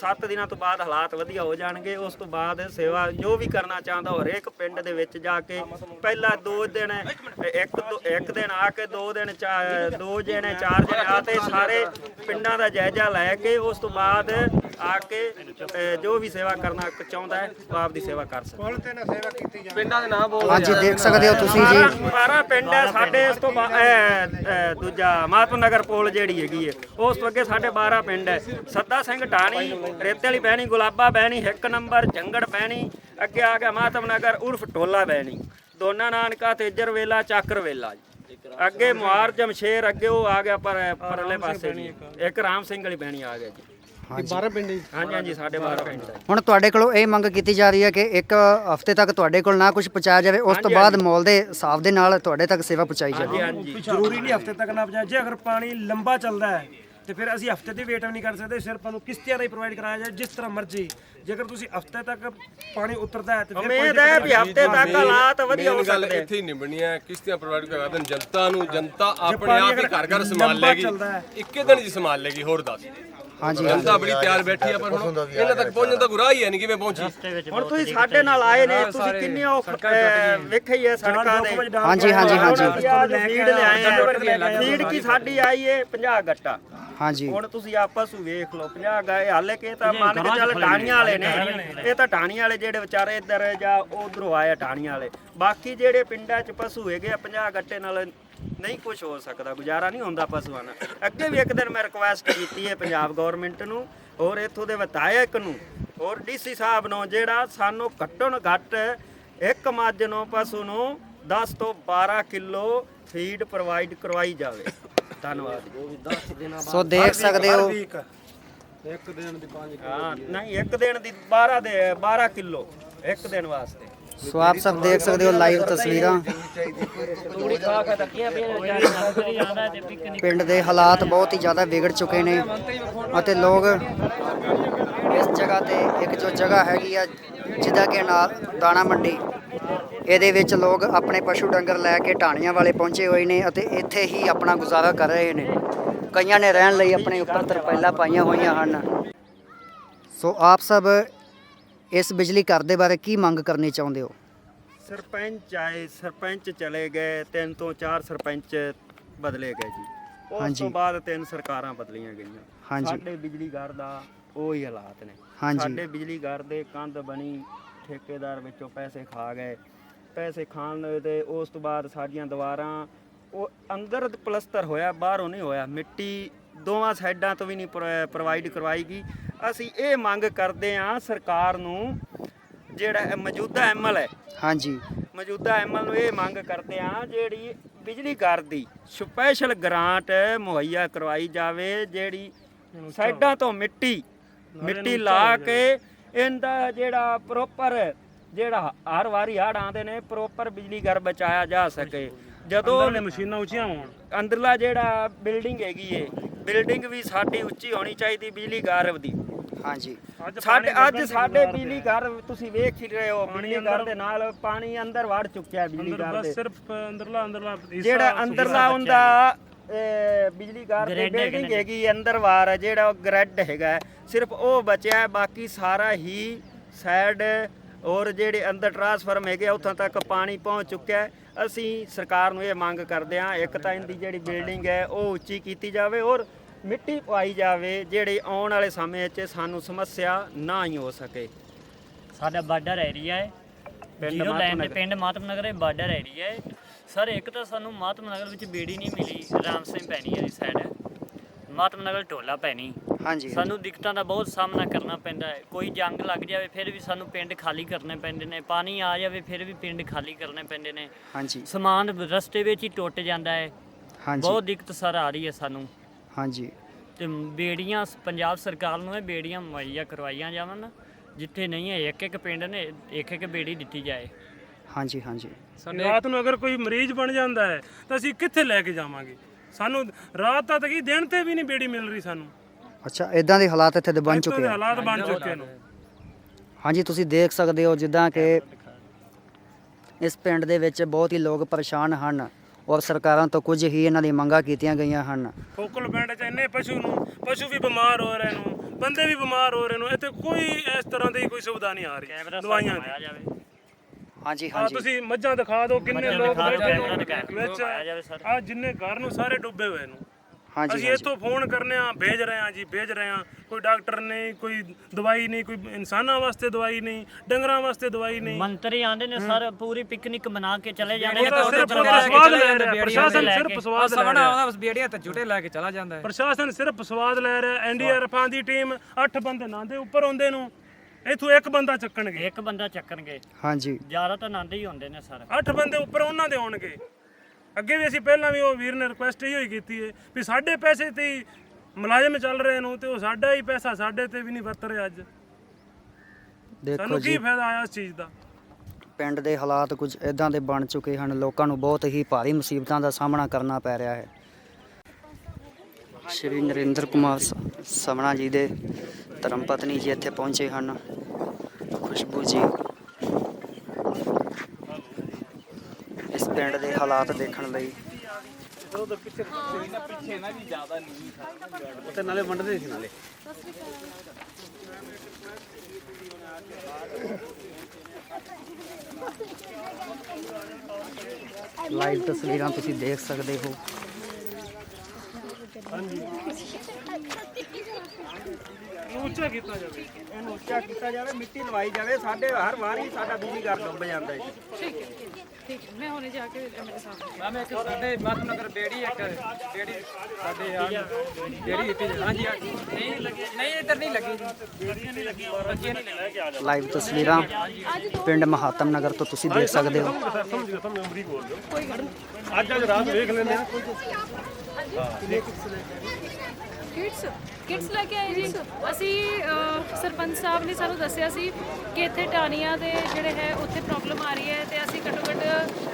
7 ਦਿਨਾਂ ਤੋਂ ਬਾਅਦ ਹਾਲਾਤ ਵਧੀਆ ਹੋ ਜਾਣਗੇ ਉਸ ਤੋਂ ਬਾਅਦ ਸੇਵਾ ਜੋ ਵੀ ਕਰਨਾ ਚਾਹੁੰਦਾ ਉਹ ਹਰੇਕ ਪਿੰਡ ਦੇ ਵਿੱਚ ਜਾ ਕੇ ਪਹਿਲਾਂ ਦੋ ਦਿਨ ਇੱਕ ਦੋ- ਇੱਕ ਦਿਨ ਆ ਕੇ ਦੋ ਦਿਨ ਦੋ ਜਣੇ ਚਾਰ ਜਣੇ ਆ ਤੇ ਸਾਰੇ ਪਿੰਡਾਂ ਦਾ ਜਾਇਜ਼ਾ ਲੈ ਕੇ ਉਸ ਤੋਂ ਬਾਅਦ ਆ ਕੇ ਜੋ ਵੀ ਸੇਵਾ ਕਰਨਾ ਚਾਹੁੰਦਾ ਹੈ ਉਹ ਆਪਦੀ ਸੇਵਾ ਕਰ ਸਕਦਾ। ਪੁੱਲ ਤੇ ਨਾ ਸੇਵਾ ਕੀਤੀ ਪਿੰਡਾਂ ਦੇ ਨਾਂ ਬੋਲ ਹਾਂਜੀ ਦੇਖ ਸਕਦੇ ਹੋ ਤੁਸੀਂ ਜੀ। 12 ਪਿੰਡ ਹੈ ਸਾਡੇ ਇਸ ਤੋਂ ਬਾ- ਅਹ, ਅਹ, ਦੂਜਾ ਮਾਤਮ ਨਗਰ ਪੋਲ ਜਿਹੜੀ ਹੈਗੀ ਹੈ ਉਸ ਤੋਂ ਅੱਗੇ ਸਾਡੇ 12 ਪਿੰਡ ਹੈ। ਸੱਦਾ ਸਿੰਘ ਢਾਣੀ ਰੇਤੇ ਵਾਲੀ ਬਹਿਣੀ ਗੁਲਾਬਾ ਬਹਿਣੀ ਇੱਕ ਨੰਬਰ ਜੰਗੜ ਬਹਿਣੀ ਅੱਗੇ ਆ ਗਿਆ ਮਾਤਮ ਨਗਰ ਉਰਫ ਟੋਲਾ ਬਹਿਣੀ। ਦੋਨਾ ਨਾਨਕਾ ਤੇਜਰ ਵੇਲਾ ਚਾਕਰ ਵੇਲਾ ਜੀ। ਅੱਗੇ ਮੁਹਾਰ ਜਮਸ਼ੇਰ ਅੱਗੇ ਉਹ ਆ ਗਿਆ ਪਰ ਪਰਲੇ ਪਾਸੇ ਜੀ। ਇੱਕ। ਰਾਮ ਸਿੰਘ ਵਾਲੀ ਬਹਿਣੀ ਆ ਗਿਆ ਜੀ। ਇਹ 12 ਪਿੰਡ ਹਾਂਜੀ ਹਾਂਜੀ ਸਾਡੇ 12 ਪਿੰਡ ਹੁਣ ਤੁਹਾਡੇ ਕੋਲੋਂ ਇਹ ਮੰਗ ਕੀਤੀ ਜਾ ਰਹੀ ਹੈ ਕਿ ਇੱਕ ਹਫ਼ਤੇ ਤੱਕ ਤੁਹਾਡੇ ਕੋਲ ਨਾ ਕੁਝ ਪਹੁੰਚਾਇਆ ਜਾਵੇ ਉਸ ਤੋਂ ਬਾਅਦ ਮੌਲ ਦੇ ਹਿਸਾਬ ਦੇ ਨਾਲ ਤੁਹਾਡੇ ਤੱਕ ਸੇਵਾ ਪਹੁੰਚਾਈ ਜਾਵੇ। ਹਾਂਜੀ ਜ਼ਰੂਰੀ ਨਹੀਂ ਹਫ਼ਤੇ ਤੱਕ ਨਾ ਪਹੁੰਚਾਏ ਜੇ ਅਗਰ ਪਾਣੀ ਲੰਬਾ ਚੱਲਦਾ ਹੈ ਤੇ ਫਿਰ ਅਸੀਂ ਹਫ਼ਤੇ ਦੀ ਵੇਟ ਨਹੀਂ ਕਰ ਸਕਦੇ ਸਿਰਫ ਸਾਨੂੰ ਕਿਸ਼ਤੀਆਂ ਦਾ ਹੀ ਪ੍ਰੋਵਾਈਡ ਕਰਾਇਆ ਜਾਏ ਜਿਸ ਤਰ੍ਹਾਂ ਮਰਜ਼ੀ। ਜੇਕਰ ਤੁਸੀਂ ਹਫ਼ਤੇ ਤੱਕ ਪਾਣੀ ਉਤਰਦਾ ਹੈ ਤੇ ਫਿਰ ਕੋਈ ਉਮੀਦ ਹੈ ਵੀ ਹਫ਼ਤੇ ਤੱਕ ਹਾਲਾਤ ਵਧੀਆ ਹੋ ਮੇਨ ਗੱਲ ਸਕਦੇ ਇੱਥੇ ਹੀ ਨਿਭਣੀ ਹੈ ਕਿਸ਼ਤੀਆਂ ਪ੍ਰੋਵਾਈਡ ਕਰਾ ਦੇਣ ਜਨਤਾ ਨੂੰ ਜਨਤਾ ਆਪਣੇ ਆਪ ਹੀ ਘਰ ਘਰ ਸੰਭਾਲ ਲੰਬਾ ਲੇਗੀ ਚੱਲਦਾ ਹੈ। ਇੱਕੇ ਦਿਨ ਜੀ ਸੰਭਾਲ ਲੇਗੀ ਹੋਰ ਦੱਸ। ਹਾਂਜੀ ਜਨਤਾ ਬੜੀ ਤਿਆਰ ਬੈਠੀ ਹੈ ਪਰ ਹੁਣ। ਇਹਨਾਂ ਤੱਕ ਪਹੁੰਚਣ ਦਾ ਗੁਰਾਹ ਹੀ ਹੈ ਨਹੀਂ ਕਿਵੇਂ ਪਹੁੰਚੀ। ਹੁਣ ਤੁਸੀਂ ਸਾਡੇ ਨਾਲ ਆਏ ਨੇ ਤੁਸੀਂ ਕਿੰਨੇ ਵੇਖੀ ਹੈ ਸੜਕਾਂ ਦੇ। ਹਾਂਜੀ ਹਾਂਜੀ ਹਾਂਜੀ। ਫੀਡ ਲਿਆਏ ਆ। ਫੀਡ ਕੀ ਸਾਡੀ ਆਈ ਏ 50 ਗੱਟਾ। ਹਾਂਜੀ। ਹੁਣ ਤੁਸੀਂ ਆਪਸ ਨੂੰ ਵੇਖ ਲਓ 50 ਗਏ ਹਾਲੇ ਕਿ ਤਾਂ ਮੰਨ ਕੇ ਚੱਲ ਟਾਣੀਆਂ ਵਾਲੇ ਨੇ। ਇਹ ਤਾਂ ਟਾਣੀਆਂ ਵਾਲੇ ਜਿਹੜੇ ਵਿਚਾਰੇ ਇੱਧਰ ਜਾਂ ਉਧਰੋਂ ਆਏ ਆ ਟਾਣੀਆਂ ਵਾਲੇ। ਬਾਕੀ ਜਿਹੜੇ ਪਿੰਡਾਂ 'ਚ ਪਸ਼ੂ ਹੈਗੇ ਆ 50 ਗੱਟੇ ਨਾਲ ਨਹੀਂ ਕੁਝ ਹੋ ਸਕਦਾ ਗੁਜ਼ਾਰਾ ਨਹੀਂ ਹੁੰਦਾ ਪਸ਼ੂਆਂ ਨਾਲ। ਅੱਗੇ ਵੀ ਇੱਕ ਦਿਨ ਮੈਂ ਰਿਕੁਐਸਟ ਕੀਤੀ ਹੈ ਪੰਜਾਬ ਗਵਰਨਮੈਂਟ ਨੂੰ ਔਰ ਇੱਥੋਂ ਦੇ ਵਿਧਾਇਕ ਨੂੰ ਔਰ ਡੀਸੀ ਸਾਹਿਬ ਨੂੰ ਜਿਹੜਾ ਸਾਨੂੰ ਘੱਟੋ ਘੱਟ ਇੱਕ ਮੱਝ ਨੂੰ ਪਸ਼ੂ ਨੂੰ 10 ਤੋਂ 12 ਕਿਲੋ ਫੀਡ ਪ੍ਰੋਵਾਈਡ ਕਰਵਾਈ ਜਾਵੇ। ਧੰਨਵਾਦ। ਸੋ ਦੇਖ ਸਕਦੇ ਹੋ। ਹਾਂ ਨਹੀਂ ਇੱਕ ਦਿਨ ਦੀ 12 ਦੇ 12 ਕਿਲੋ ਇੱਕ ਦਿਨ ਵਾਸਤੇ। ਸੋ ਆਪ ਸਭ ਦੇਖ ਸਕਦੇ ਹੋ ਲਾਈਵ ਤਸਵੀਰਾਂ। ਪਿੰਡ ਦੇ ਹਾਲਾਤ ਬਹੁਤ ਹੀ ਜ਼ਿਆਦਾ ਵਿਗੜ ਚੁੱਕੇ ਨੇ ਅਤੇ ਲੋਕ ਇਸ ਜਗ੍ਹਾ ਤੇ, ਇੱਕ ਜੋ ਜਗ੍ਹਾ ਹੈਗੀ ਆ ਜਿਹਦਾ ਕਿ ਨਾਲ ਦਾਣਾ ਮੰਡੀ, ਇਹਦੇ ਵਿੱਚ ਲੋਕ ਆਪਣੇ ਪਸ਼ੂ ਡੰਗਰ ਲੈ ਕੇ ਢਾਣੀਆਂ ਵਾਲੇ ਪਹੁੰਚੇ ਹੋਏ ਨੇ ਅਤੇ ਇੱਥੇ ਹੀ ਆਪਣਾ ਗੁਜ਼ਾਰਾ ਕਰ ਰਹੇ ਨੇ। ਕਈਆਂ ਨੇ ਰਹਿਣ ਲਈ ਆਪਣੇ ਉੱਪਰ ਤਰਪਾਈਲਾਂ ਪਾਈਆਂ ਹੋਈਆਂ ਹਨ। ਸੋ ਆਪ ਸਭ ਇਸ ਬਿਜਲੀ ਘਰ ਦੇ ਬਾਰੇ ਕੀ ਮੰਗ ਕਰਨੀ ਚਾਹੁੰਦੇ ਹੋ? ਸਰਪੰਚ ਆਏ ਸਰਪੰਚ ਚਲੇ ਗਏ ਤਿੰਨ ਤੋਂ ਚਾਰ ਸਰਪੰਚ ਬਦਲੇ ਗਏ ਜੀ। ਉਸ ਹਾਂਜੀ। ਤੋਂ ਬਾਅਦ ਤਿੰਨ ਸਰਕਾਰਾਂ ਬਦਲੀਆਂ ਗਈਆਂ। ਹਾਂਜੀ। ਸਾਡੇ ਬਿਜਲੀ ਘਰ ਦਾ ਉਹ ਹਾਲਾਤ ਨੇ। ਹਾਂਜੀ। ਸਾਡੇ ਬਿਜਲੀ ਘਰ ਦੇ ਕੰਧ ਬਣੀ ਠੇਕੇਦਾਰ ਵਿੱਚੋਂ ਪੈਸੇ ਖਾ ਗਏ। ਪੈਸੇ ਖਾਣ ਦੇ ਉਸ ਤੋਂ ਬਾਅਦ ਸਾਡੀਆਂ ਦੀਵਾਰਾਂ ਉਹ ਅੰਦਰ ਪਲਸਤਰ ਹੋਇਆ ਬਾਹਰੋਂ ਨਹੀਂ ਹੋਇਆ। ਮਿੱਟੀ ਦੋਵਾਂ ਸਾਈਡਾਂ ਤੋਂ ਵੀ ਨਹੀਂ ਪ੍ਰੋਵਾਈਡ ਕਰਵਾਈ ਗਈ। ਅਸੀਂ ਇਹ ਮੰਗ ਕਰਦੇ ਹਾਂ ਸਰਕਾਰ ਨੂੰ ਜਿਹੜਾ ਇਹ ਮੌਜੂਦਾ ਐਮਐਲ ਹੈ ਹਾਂਜੀ। ਮੌਜੂਦਾ ਐਮਐਲ ਨੂੰ ਇਹ ਮੰਗ ਕਰਦੇ ਆ ਜਿਹੜੀ ਬਿਜਲੀ ਘਰ ਦੀ ਸਪੈਸ਼ਲ ਗ੍ਰਾਂਟ ਮੁਹੱਈਆ ਕਰਵਾਈ ਜਾਵੇ ਜਿਹੜੀ ਸਾਈਡਾਂ ਤੋਂ ਮਿੱਟੀ ਮਿੱਟੀ ਲਾ ਕੇ ਇਹਦਾ ਜਿਹੜਾ ਪ੍ਰੋਪਰ ਜਿਹੜਾ ਹਰ ਵਾਰੀ ਹੜ ਆਉਂਦੇ ਨੇ ਪ੍ਰੋਪਰ ਬਿਜਲੀ ਘਰ ਬਚਾਇਆ ਜਾ ਸਕੇ। ਜਦੋਂ ਮਸ਼ੀਨਾਂ ਉੱਚੀਆਂ ਹੋਣ। ਅੰਦਰਲਾ ਜਿਹੜਾ ਬਿਲਡਿੰਗ ਹੈਗੀ ਏ ਬਿਲਡਿੰਗ ਵੀ ਸਾਡੀ ਉੱਚੀ ਹੋਣੀ ਚਾਹੀਦੀ ਬਿਜਲੀ ਘਰ ਦੀ। ਹਾਂਜੀ। ਸਾਡੇ ਅੱਜ ਸਾਡੇ ਬਿਜਲੀ ਘਰ ਤੁਸੀਂ ਵੇਖ ਹੀ ਰਹੇ ਹੋ ਬਿਜਲੀ ਘਰ ਦੇ ਨਾਲ ਪਾਣੀ ਅੰਦਰ ਵੜ ਚੁੱਕਿਆ ਹੈ ਬਿਜਲੀ ਘਰ ਦੇ। ਸਿਰਫ ਅੰਦਰਲਾ ਅੰਦਰਲਾ ਜਿਹੜਾ ਅੰਦਰਲਾ ਹੁੰਦਾ ਇਹ ਬਿਜਲੀ ਘਰ ਦੀ ਬਿਲਡਿੰਗ ਹੈਗੀ ਅੰਦਰ ਵਾਰ ਜਿਹੜਾ ਉਹ ਗ੍ਰੈਡ ਹੈਗਾ ਸਿਰਫ ਉਹ ਬਚਿਆ ਹੈ, ਬਾਕੀ ਸਾਰਾ ਹੀ ਸਾਈਡ ਔਰ ਜਿਹੜੇ ਅੰਦਰ ਟਰਾਂਸਫਾਰਮ ਹੈਗੇ ਆ, ਉੱਥੋਂ ਤੱਕ ਪਾਣੀ ਪਹੁੰਚ ਚੁੱਕਿਆ ਹੈ। ਅਸੀਂ ਸਰਕਾਰ ਨੂੰ ਇਹ ਮੰਗ ਕਰਦੇ ਹਾਂ ਇੱਕ ਤਾਂ ਇਹਦੀ ਜਿਹੜੀ ਬਿਲਡਿੰਗ ਹੈ ਉਹ ਉੱਚੀ ਕੀਤੀ ਜਾਵੇ ਔਰ ਮਿੱਟੀ ਪਵਾਈ ਜਾਵੇ ਜਿਹੜੇ ਆਉਣ ਵਾਲੇ ਸਮੇਂ 'ਚ ਸਾਨੂੰ ਸਮੱਸਿਆ ਨਾ ਹੀ ਹੋ ਸਕੇ। ਸਾਡਾ ਬਾਰਡਰ ਏਰੀਆ ਹੈ। ਪਿੰਡ ਜ਼ੀਰੋ ਲਾਈਨ। ਪਿੰਡ ਮਾਤਮ ਨਗਰ ਹੈ ਬਾਰਡਰ ਏਰੀਆ ਹੈ। ਸਰ ਇੱਕ ਤਾਂ ਸਾਨੂੰ ਮਾਤਮ ਨਗਰ ਵਿੱਚ ਬੇੜੀ ਨਹੀਂ ਮਿਲੀ ਰਾਮ ਸਿੰਘ ਪੈਣੀ ਵਾਲੀ ਸਾਈਡ ਮਾਤਮ ਨਗਰ ਢੋਲਾ ਪੈਣੀ ਹਾਂਜੀ। ਸਾਨੂੰ ਦਿੱਕਤਾਂ ਦਾ ਬਹੁਤ ਸਾਹਮਣਾ ਕਰਨਾ ਪੈਂਦਾ ਹੈ। ਕੋਈ ਜੰਗ ਲੱਗ ਜਾਵੇ ਫਿਰ ਵੀ ਸਾਨੂੰ ਪਿੰਡ ਖਾਲੀ ਕਰਨੇ ਪੈਂਦੇ ਨੇ। ਪਾਣੀ ਆ ਜਾਵੇ ਫਿਰ ਵੀ ਪਿੰਡ ਖਾਲੀ ਕਰਨੇ ਪੈਂਦੇ ਨੇ। ਹਾਂਜੀ। ਸਮਾਨ ਰਸਤੇ ਵਿੱਚ ਹੀ ਟੁੱਟ ਜਾਂਦਾ ਹੈ। ਹਾਂਜੀ। ਬਹੁਤ ਦਿੱਕਤ ਸਰ ਆ ਰਹੀ ਹੈ ਸਾਨੂੰ। ਹਾਂਜੀ। ਤੇ ਬੇੜੀਆਂ ਸ- ਪੰਜਾਬ ਸਰਕਾਰ ਨੂੰ ਇਹ ਬੇੜੀਆਂ ਮੁਹੱਈਆ ਕਰਵਾਈਆਂ ਜਾਵਣ ਜਿੱਥੇ ਨਹੀਂ ਹੈ ਇੱਕ ਇੱਕ ਪਿੰਡ ਨੇ ਇੱਕ ਇੱਕ ਬੇੜੀ ਦਿੱਤੀ ਜਾਏ। ਹਾਂਜੀ ਹਾਂਜੀ। ਰਾਤ ਨੂੰ ਅਗਰ ਕੋਈ ਮਰੀਜ਼ ਬਣ ਜਾਂਦਾ ਹੈ ਤਾਂ ਅਸੀਂ ਕਿੱਥੇ ਲੈ ਕੇ ਜਾਵਾਂਗੇ? ਸਾਨੂੰ ਰਾਤ ਤੱਕ ਕੀ ਦਿਨ ਤੇ ਵੀ ਨਹੀਂ ਬੇੜੀ ਮਿਲ ਰਹੀ ਸਾਨੂੰ। ਅੱਛਾ ਇਦਾਂ ਦੇ ਹਾਲਾਤ ਇੱਥੇ ਦੇ ਬਣ ਚੁੱਕੇ ਆ? ਹਾਲਾਤ ਬਣ ਚੁੱਕੇ ਨੇ। ਹਾਂਜੀ ਤੁਸੀਂ ਦੇਖ ਸਕਦੇ ਹੋ ਜਿੱਦਾਂ ਕਿ ਇਸ ਪਿੰਡ ਦੇ ਵਿੱਚ ਬਹੁਤ ਹੀ ਲੋਕ ਪਰੇਸ਼ਾਨ ਹਨ। ਔਰ ਸਰਕਾਰਾਂ ਤੋਂ ਕੁਝ ਹੀ ਇਹਨਾਂ ਦੀ ਮੰਗਾਂ ਕੀਤੀਆਂ ਗਈਆਂ ਹਨ। ਫੋਕਲ ਪਿੰਡ ਚ ਇੰਨੇ ਪਸ਼ੂ ਨੂੰ ਪਸ਼ੂ ਵੀ ਬਿਮਾਰ ਹੋ ਰਹੇ ਨੂੰ ਬੰਦੇ ਵੀ ਬਿਮਾਰ ਹੋ ਰਹੇ ਨੂੰ ਇੱਥੇ ਕੋਈ ਇਸ ਤਰ੍ਹਾਂ ਦੀ ਕੋਈ ਸੁਵਿਧਾ ਨਹੀਂ ਆ ਰਹੀ ਦਵਾਈਆਂ ਦੀ। ਹਾਂਜੀ ਹਾਂਜੀ। ਤੁਸੀਂ ਮੱਝਾਂ ਦਿਖਾ ਦਿਓ ਕਿੰਨੇ ਲੋਕ ਬੈਠੇ ਨੇ ਵਿੱਚ ਆਇਆ ਜਾਵੇ ਸਰ। ਆ ਜਿੰਨੇ ਘਰ ਨੂੰ ਸਾਰੇ ਡੁੱਬੇ ਹੋਏ ਨੂੰ। ਹਾਂਜੀ, ਅਸੀਂ ਹਾਂਜੀ। ਇੱਥੋਂ ਫੋਨ ਕਰਨੇ ਆ ਭੇਜ ਰਹੇ ਆ ਜੀ ਭੇਜ ਰਹੇ ਆ। ਕੋਈ ਡਾਕਟਰ ਨਹੀਂ ਕੋਈ ਦਵਾਈ ਨਹੀਂ ਕੋਈ ਇਨਸਾਨਾਂ ਵਾਸਤੇ ਦਵਾਈ ਨਹੀਂ ਡੰਗਰਾਂ ਵਾਸਤੇ ਦਵਾਈ ਨਹੀਂ। ਮੰਤਰੀ ਆਂਦੇ ਨੇ ਸਰ ਪੂਰੀ ਪਿਕਨਿਕ ਬਣਾ ਕੇ ਚਲੇ ਜਾਂਦੇ ਉਹ ਤਾਂ ਸਿਰਫ ਸਵਾਦ ਲੈ ਰਿਹਾ ਪ੍ਰਸ਼ਾਸਨ ਸਿਰਫ ਸਵਾਦ ਲੈ ਰਿਹਾ। ਬਸ ਬੇੜੀਆਂ ਤੇ ਝੂਟੇ ਲੈ ਕੇ ਚਲਾ ਜਾਂਦਾ ਹੈ। ਪ੍ਰਸ਼ਾਸਨ ਸਿਰਫ ਸਵਾਦ ਲੈ ਰਿਹਾ ਐਨਡੀਆਰਐਫਾਂ ਦੀ ਟੀਮ 8 ਬੰਦੇ ਨਾਂਦੇ ਉੱਪਰ ਆਉਂਦੇ ਨੂੰ ਇੱਥੋਂ ਇੱਕ ਬੰਦਾ ਚੱਕਣਗੇ। ਇੱਕ ਬੰਦਾ ਚੱਕਣਗੇ। ਹਾਂਜੀ। ਜ਼ਿਆਦਾ ਤਾਂ ਨਾਂਦੇ ਹੀ ਹੁੰਦੇ ਨੇ ਸਰ। 8 ਬੰਦੇ ਉੱਪਰ ਉਹਨਾਂ ਦੇ ਆਉਣਗੇ। ਅੱਗੇ ਵੀ ਅਸੀਂ ਪਹਿਲਾਂ ਵੀ ਉਹ ਵੀਰ ਨੇ ਰਿਕੁਐਸਟ ਇਹੀ ਹੋਈ ਕੀਤੀ ਹੈ ਵੀ ਸਾਡੇ ਪੈਸੇ ਤੇ ਹੀ ਮੁਲਾਜ਼ਮ ਚੱਲ ਰਹੇ ਨੂੰ ਤੇ ਉਹ ਸਾਡਾ ਹੀ ਪੈਸਾ ਸਾਡੇ ਤੇ ਵੀ ਨਹੀਂ ਵਰਤ ਰਿਹਾ ਅੱਜ। ਦੇਖੋ ਸਾਨੂੰ ਜੀ। ਕੀ ਫਾਇਦਾ ਆਇਆ ਇਸ ਚੀਜ਼ ਦਾ? ਪਿੰਡ ਦੇ ਹਾਲਾਤ ਕੁਝ ਇਦਾਂ ਦੇ ਬਣ ਚੁੱਕੇ ਹਨ ਲੋਕਾਂ ਨੂੰ ਬਹੁਤ ਹੀ ਭਾਰੀ ਮੁਸੀਬਤਾਂ ਦਾ ਸਾਹਮਣਾ ਕਰਨਾ ਪੈ ਰਿਹਾ ਹੈ। ਸ਼੍ਰੀ ਨਰਿੰਦਰ ਕੁਮਾਰ ਸ- ਸਮਣਾ ਜੀ ਦੇ ਧਰਮ ਪਤਨੀ ਜੀ ਇੱਥੇ ਪਹੁੰਚੇ ਹਨ। ਖੁਸ਼ਬੂ ਜੀ। ਪਿੰਡ ਦੇ ਹਾਲਾਤ ਦੇਖਣ ਲਈ। ਤੇ ਨਾਲੇ ਵੰਡਦੇ ਸੀ ਨਾਲੇ। ਲਾਈਵ ਤਸਵੀਰਾਂ ਤੁਸੀਂ ਦੇਖ ਸਕਦੇ ਹੋ। ਇਹਨੂੰ ਉੱਚਾ ਕੀਤਾ ਜਾਵੇ। ਇਹਨੂੰ ਉੱਚਾ ਕੀਤਾ ਜਾਵੇ ਮਿੱਟੀ ਲਵਾਈ ਜਾਵੇ ਸਾਡੇ ਹਰ ਵਾਰੀ ਸਾਡਾ ਬਿਜਲੀ ਘਰ ਡੁੱਬ ਜਾਂਦਾ ਹੈ ਮੈਂ ਇੱਕ ਸਾਡੇ ਮਤਨਗਰ ਬੇੜੀ ਇੱਕ ਬੇੜੀ ਸਾਡੇ ਆ ਬੇੜੀ ਦਿੱਤੀ ਹਾਂਜੀ ਹਾਂਜੀ। ਨਹੀਂ ਲੱਗੀ ਨਹੀਂ ਇੱਧਰ ਨਹੀਂ ਲੱਗੀ। ਜੀ ਬੇੜੀਆਂ ਨਹੀਂ ਲੱਗੀ ਬੱਚੇ ਨਹੀਂ ਲੈ ਕੇ ਆ ਲਾਈਵ ਤਸਵੀਰਾਂ ਪਿੰਡ ਮਹਾਤਮ ਨਗਰ ਤੋਂ ਤੁਸੀਂ ਦੇਖ ਸਕਦੇ ਹੋ। ਅੱਜ ਅੱਜ ਰਾਤ ਵੇਖ ਲੈਂਦੇ ਆ। ਕਿਡਸ ਕਿਡਸ ਲੈ ਕੇ ਆਏ ਜੀ। ਅਸੀਂ ਸਰਪੰਚ ਸਾਹਿਬ ਨੇ ਸਾਨੂੰ ਦੱਸਿਆ ਸੀ ਕਿ ਇੱਥੇ ਟਾਨੀਆਂ ਦੇ ਜਿਹੜੇ ਹੈ, ਉੱਥੇ ਪ੍ਰੋਬਲਮ ਆ ਰਹੀ ਹੈ ਤੇ ਅਸੀਂ ਘੱਟੋ ਘੱਟ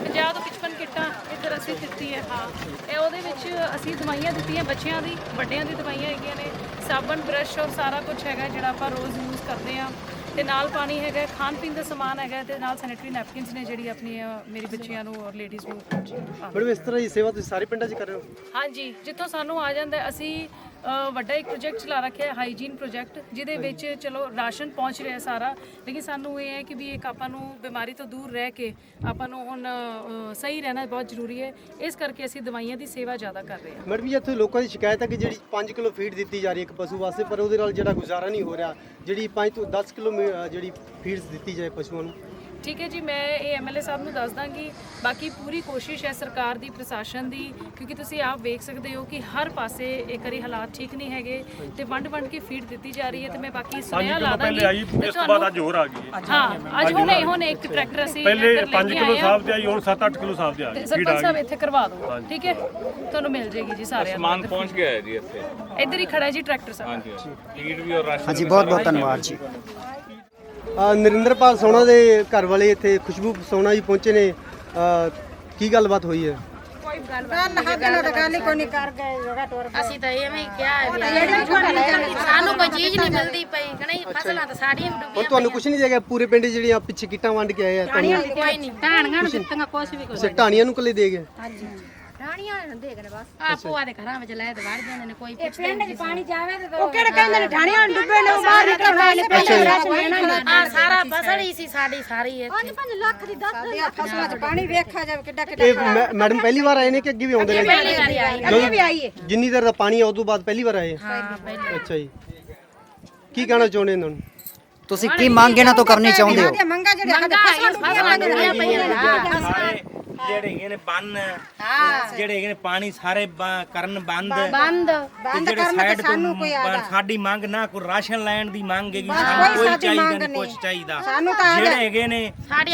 50 ਤੋਂ 55 ਕਿੱਟਾਂ ਇੱਧਰ ਅਸੀਂ ਦਿੱਤੀ ਹੈ। ਹਾਂ ਇਹ ਉਹਦੇ ਵਿੱਚ ਅਸੀਂ ਦਵਾਈਆਂ ਦਿੱਤੀਆਂ ਬੱਚਿਆਂ ਦੀ, ਵੱਡਿਆਂ ਦੀ ਦਵਾਈਆਂ ਹੈਗੀਆਂ ਨੇ। ਸਾਬਣ ਬ੍ਰਸ਼ ਔਰ ਸਾਰਾ ਕੁਝ ਹੈਗਾ ਜਿਹੜਾ ਆਪਾਂ ਰੋਜ਼ ਯੂਜ਼ ਕਰਦੇ ਆ ਤੇ ਨਾਲ ਪਾਣੀ ਹੈਗਾ ਖਾਣ ਪੀਣ ਦਾ ਸਮਾਨ ਹੈਗਾ ਤੇ ਨਾਲ ਸੈਨੀਟਰੀ ਨੈਪਕਿਨਸ ਨੇ ਜਿਹੜੀ ਆਪਣੀ ਮੇਰੀ ਬੱਚਿਆਂ ਨੂੰ ਔਰ ਲੇਡੀਜ਼ ਨੂੰ। ਮੈਡਮ ਇਸ ਤਰ੍ਹਾਂ ਦੀ ਸੇਵਾ ਤੁਸੀਂ ਸਾਰੇ ਪਿੰਡਾਂ 'ਚ ਕਰ ਰਹੇ ਹੋ ਹਾਂਜੀ ਜਿੱਥੋਂ ਸਾਨੂੰ ਆ ਜਾਂਦਾ ਅਸੀਂ ਵੱਡਾ ਇੱਕ ਪ੍ਰੋਜੈਕਟ ਚਲਾ ਰੱਖਿਆ ਹੈ ਹਾਈਜੀਨ ਪ੍ਰੋਜੈਕਟ ਜਿਹਦੇ ਵਿੱਚ ਚਲੋ ਰਾਸ਼ਨ ਪਹੁੰਚ ਰਿਹਾ ਸਾਰਾ। ਲੇਕਿਨ ਸਾਨੂੰ ਇਹ ਹੈ ਕਿ ਵੀ ਇੱਕ ਆਪਾਂ ਨੂੰ ਬਿਮਾਰੀ ਤੋਂ ਦੂਰ ਰਹਿ ਕੇ ਆਪਾਂ ਨੂੰ ਹੁਣ ਸਹੀ ਰਹਿਣਾ ਬਹੁਤ ਜ਼ਰੂਰੀ ਹੈ। ਇਸ ਕਰਕੇ ਅਸੀਂ ਦਵਾਈਆਂ ਦੀ ਸੇਵਾ ਜ਼ਿਆਦਾ ਕਰ ਰਹੇ ਹਾਂ। ਮੈਡਮ ਜੀ ਇੱਥੇ ਲੋਕਾਂ ਦੀ ਸ਼ਿਕਾਇਤ ਹੈ ਕਿ ਜਿਹੜੀ 5 ਕਿਲੋ ਫੀਡ ਦਿੱਤੀ ਜਾ ਰਹੀ ਹੈ ਇੱਕ ਪਸ਼ੂ ਵਾਸਤੇ ਪਰ ਉਹਦੇ ਨਾਲ ਜਿਹੜਾ ਗੁਜ਼ਾਰਾ ਨਹੀਂ ਹੋ ਰਿਹਾ ਜਿਹੜੀ 5 ਤੋਂ 10 ਕਿਲੋ ਜਿਹੜੀ ਫੀਡਸ ਦਿੱਤੀ ਜਾਏ ਪਸ਼ੂਆਂ ਨੂੰ। ਠੀਕ ਹੈ ਜੀ ਮੈਂ ਇਹ ਐਮਐਲਏ ਸਾਹਿਬ ਨੂੰ ਦੱਸ ਦਾਂਗੀ ਬਾਕੀ ਪੂਰੀ ਕੋਸ਼ਿਸ਼ ਹੈ ਸਰਕਾਰ ਦੀ ਪ੍ਰਸ਼ਾਸਨ ਦੀ ਕਿਉਂਕਿ ਤੁਸੀਂ ਆਪ ਵੇਖ ਸਕਦੇ ਹੋ ਕਿ ਹਰ ਪਾਸੇ ਇੱਕ ਵਾਰੀ ਹਾਲਾਤ ਠੀਕ ਨਹੀਂ ਹੈਗੇ ਤੇ ਵੰਡ ਵੰਡ ਕੇ ਫੀਡ ਦਿੱਤੀ ਜਾ ਰਹੀ ਹੈ ਤੇ ਮੈਂ ਬਾਕੀ ਸੁਨੇਹਾ ਲਾ ਦਾਂਗੀ ਪਹਿਲੇ ਆਈ ਇਸ ਤੋਂ ਬਾਅਦ ਅੱਜ ਹੋਰ ਆ ਗਈ ਹੈ। ਹਾਂ ਅੱਜ ਹੁਣ ਹੁਣ ਇੱਕ ਟਰੈਕਟਰ ਅਸੀਂ ਪਹਿਲੇ ਇੱਧਰ ਲੈ 5 ਕੇ ਕਿਲੋ। ਸਾਫ਼ ਤੇ ਆਈ ਹੁਣ 7-8 ਕਿਲੋ ਸਾਫ਼ ਤੇ ਆ ਗਈ ਸਰਪੰਚ ਸਾਹਿਬ ਇੱਥੇ ਕਰਵਾ ਦਿਓ ਠੀਕ ਹੈ? ਤੁਹਾਨੂੰ ਮਿਲ ਜੇਗੀ ਜੀ ਸਾਰਿਆਂ ਨੂੰ। ਸਮਾਨ ਪਹੁੰਚ ਗਿਆ ਹੈ ਜੀ ਇੱਥੇ। ਇੱਧਰ ਹੀ ਖੜਾ ਹੈ ਜੀ ਟਰੈਕਟਰ ਸਾਹਿਬ ਹਾਂਜੀ ਫੀਡ ਵੀ ਔਰ ਰਾਸ਼ਨ ਹਾਂਜੀ ਬਹੁਤ ਬਹੁਤ ਧੰਨਵਾਦ ਜੀ। ਅ, ਨਰਿੰਦਰਪਾਲ ਸੋਨਾ ਦੇ ਘਰ ਵਾਲੇ ਇੱਥੇ ਖੁਸ਼ਬੂ ਸੋਨਾ ਜੀ ਪਹੁੰਚੇ ਨੇ। ਅ, ਕੀ ਗੱਲਬਾਤ ਹੋਈ ਹੈ? ਅਸੀਂ ਤਾਂ ਐਵੇਂ ਹੀ ਕਿਹਾ ਹੈ ਵੀ ਸਾਨੂੰ ਕੋਈ ਚੀਜ਼ ਨਹੀਂ ਮਿਲਦੀ ਪਈ ਕਿ ਨਹੀਂ ਫਸਲਾਂ ਤਾਂ ਸਾਡੀਆਂ ਵੀ ਹੁਣ ਡੁੱਬੀਆਂ ਤੁਹਾਨੂੰ ਕੁਝ ਨਹੀਂ ਦੇਗਾ ਪੂਰੇ ਪਿੰਡ ਜਿਹੜੀਆਂ ਪਿੱਛੇ ਕਿੱਟਾਂ ਵੰਡ ਕੇ ਆਏ ਆ ਟਾਣੀਆਂ ਕੋਈ ਨਹੀਂ। ਢਾਣੀਆਂ ਨੂੰ ਦਿੱਤੀਆਂ ਕੁਛ ਵੀ ਕੁਛ ਸੇ ਟਾਣੀਆਂ ਨੂੰ ਕੱਲੇ ਦੇ ਗਏ? ਢਾਣੀਆਂ ਨੂੰ ਦੇ ਗਏ ਬਸ ਆਪੋ ਆਦੇ ਘਰਾਂ ਵਿੱਚ ਲੈ ਤੇ ਵੜ ਜਾਂਦੇ ਨੇ ਕੋਈ ਪੁੱਛਦਾ ਨਹੀਂ ਪਾਣੀ ਜਾਵੇ ਤੇ ਉਹ ਕਿਹੜੇ ਕਹਿੰਦੇ ਨੇ ਢਾਣੀਆਂ ਡੁੱਬੇ ਨੇ ਬਾਹਰ ਨਿਕਲ ਆ ਸਾਰਾ ਫਸਲ ਹੀ ਸੀ ਸਾਡੀ ਸਾਰੀ ਇੱਥੇ। 5 ਲੱਖ ਦੀ 10 ਫਸਲਾਂ ਚ ਪਾਣੀ ਵੇਖਿਆ ਜਾਵੇ ਕਿੱਡਾ ਇਹ ਮੈ- ਮੈਡਮ ਪਹਿਲੀ ਵਾਰ ਆਏ ਨੇ ਕਿ ਅੱਗੇ ਵੀ ਆਉਂਦੇ ਰਹੇ ਪਹਿਲੀ ਵਾਰੀ ਆਈ ਜਿੰਨੀ ਦੇਰ ਦਾ ਪਾਣੀ ਆ ਉਦੋਂ ਬਾਅਦ ਪਹਿਲੀ ਵਾਰ ਆਏ? ਹਾਂ ਪਹਿਲੀ ਅੱਛਾ ਜੀ। ਕੀ ਕਹਿਣਾ ਚਾਹੁੰਦੇ ਇਹਨਾਂ ਨੂੰ? ਤੁਸੀਂ ਕੀ ਮੰਗ ਇਹਨਾਂ ਤੋਂ ਕਰਨੀ ਚਾਹੁੰਦੇ ਹੋ? ਮੰਗਾ ਆਈ ਫਸਲਾਂ ਡੁੱਬੀਆਂ ਪਈਆਂ ਨੇ? ਜਿਹੜੇ ਹੈਗੇ ਨੇ ਬੰਨ ਜਿਹੜੇ ਹੈਗੇ ਨੇ ਪਾਣੀ ਸਾਰੇ ਬ- ਕਰਨ ਬੰਦ। ਬੰਦ। ਤੇ ਜਿਹੜੇ ਸਾਈਡ ਤੋਂ ਬ- ਸਾਡੀ ਮੰਗ ਨਾ ਕੋਈ ਰਾਸ਼ਨ ਲੈਣ ਦੀ ਮੰਗ ਹੈਗੀ ਸਾਨੂੰ ਕੋਈ ਚਾਹੀਦਾ ਨਹੀਂ ਕੁਝ ਚਾਹੀਦਾ। ਜਿਹੜੇ ਹੈਗੇ ਨੇ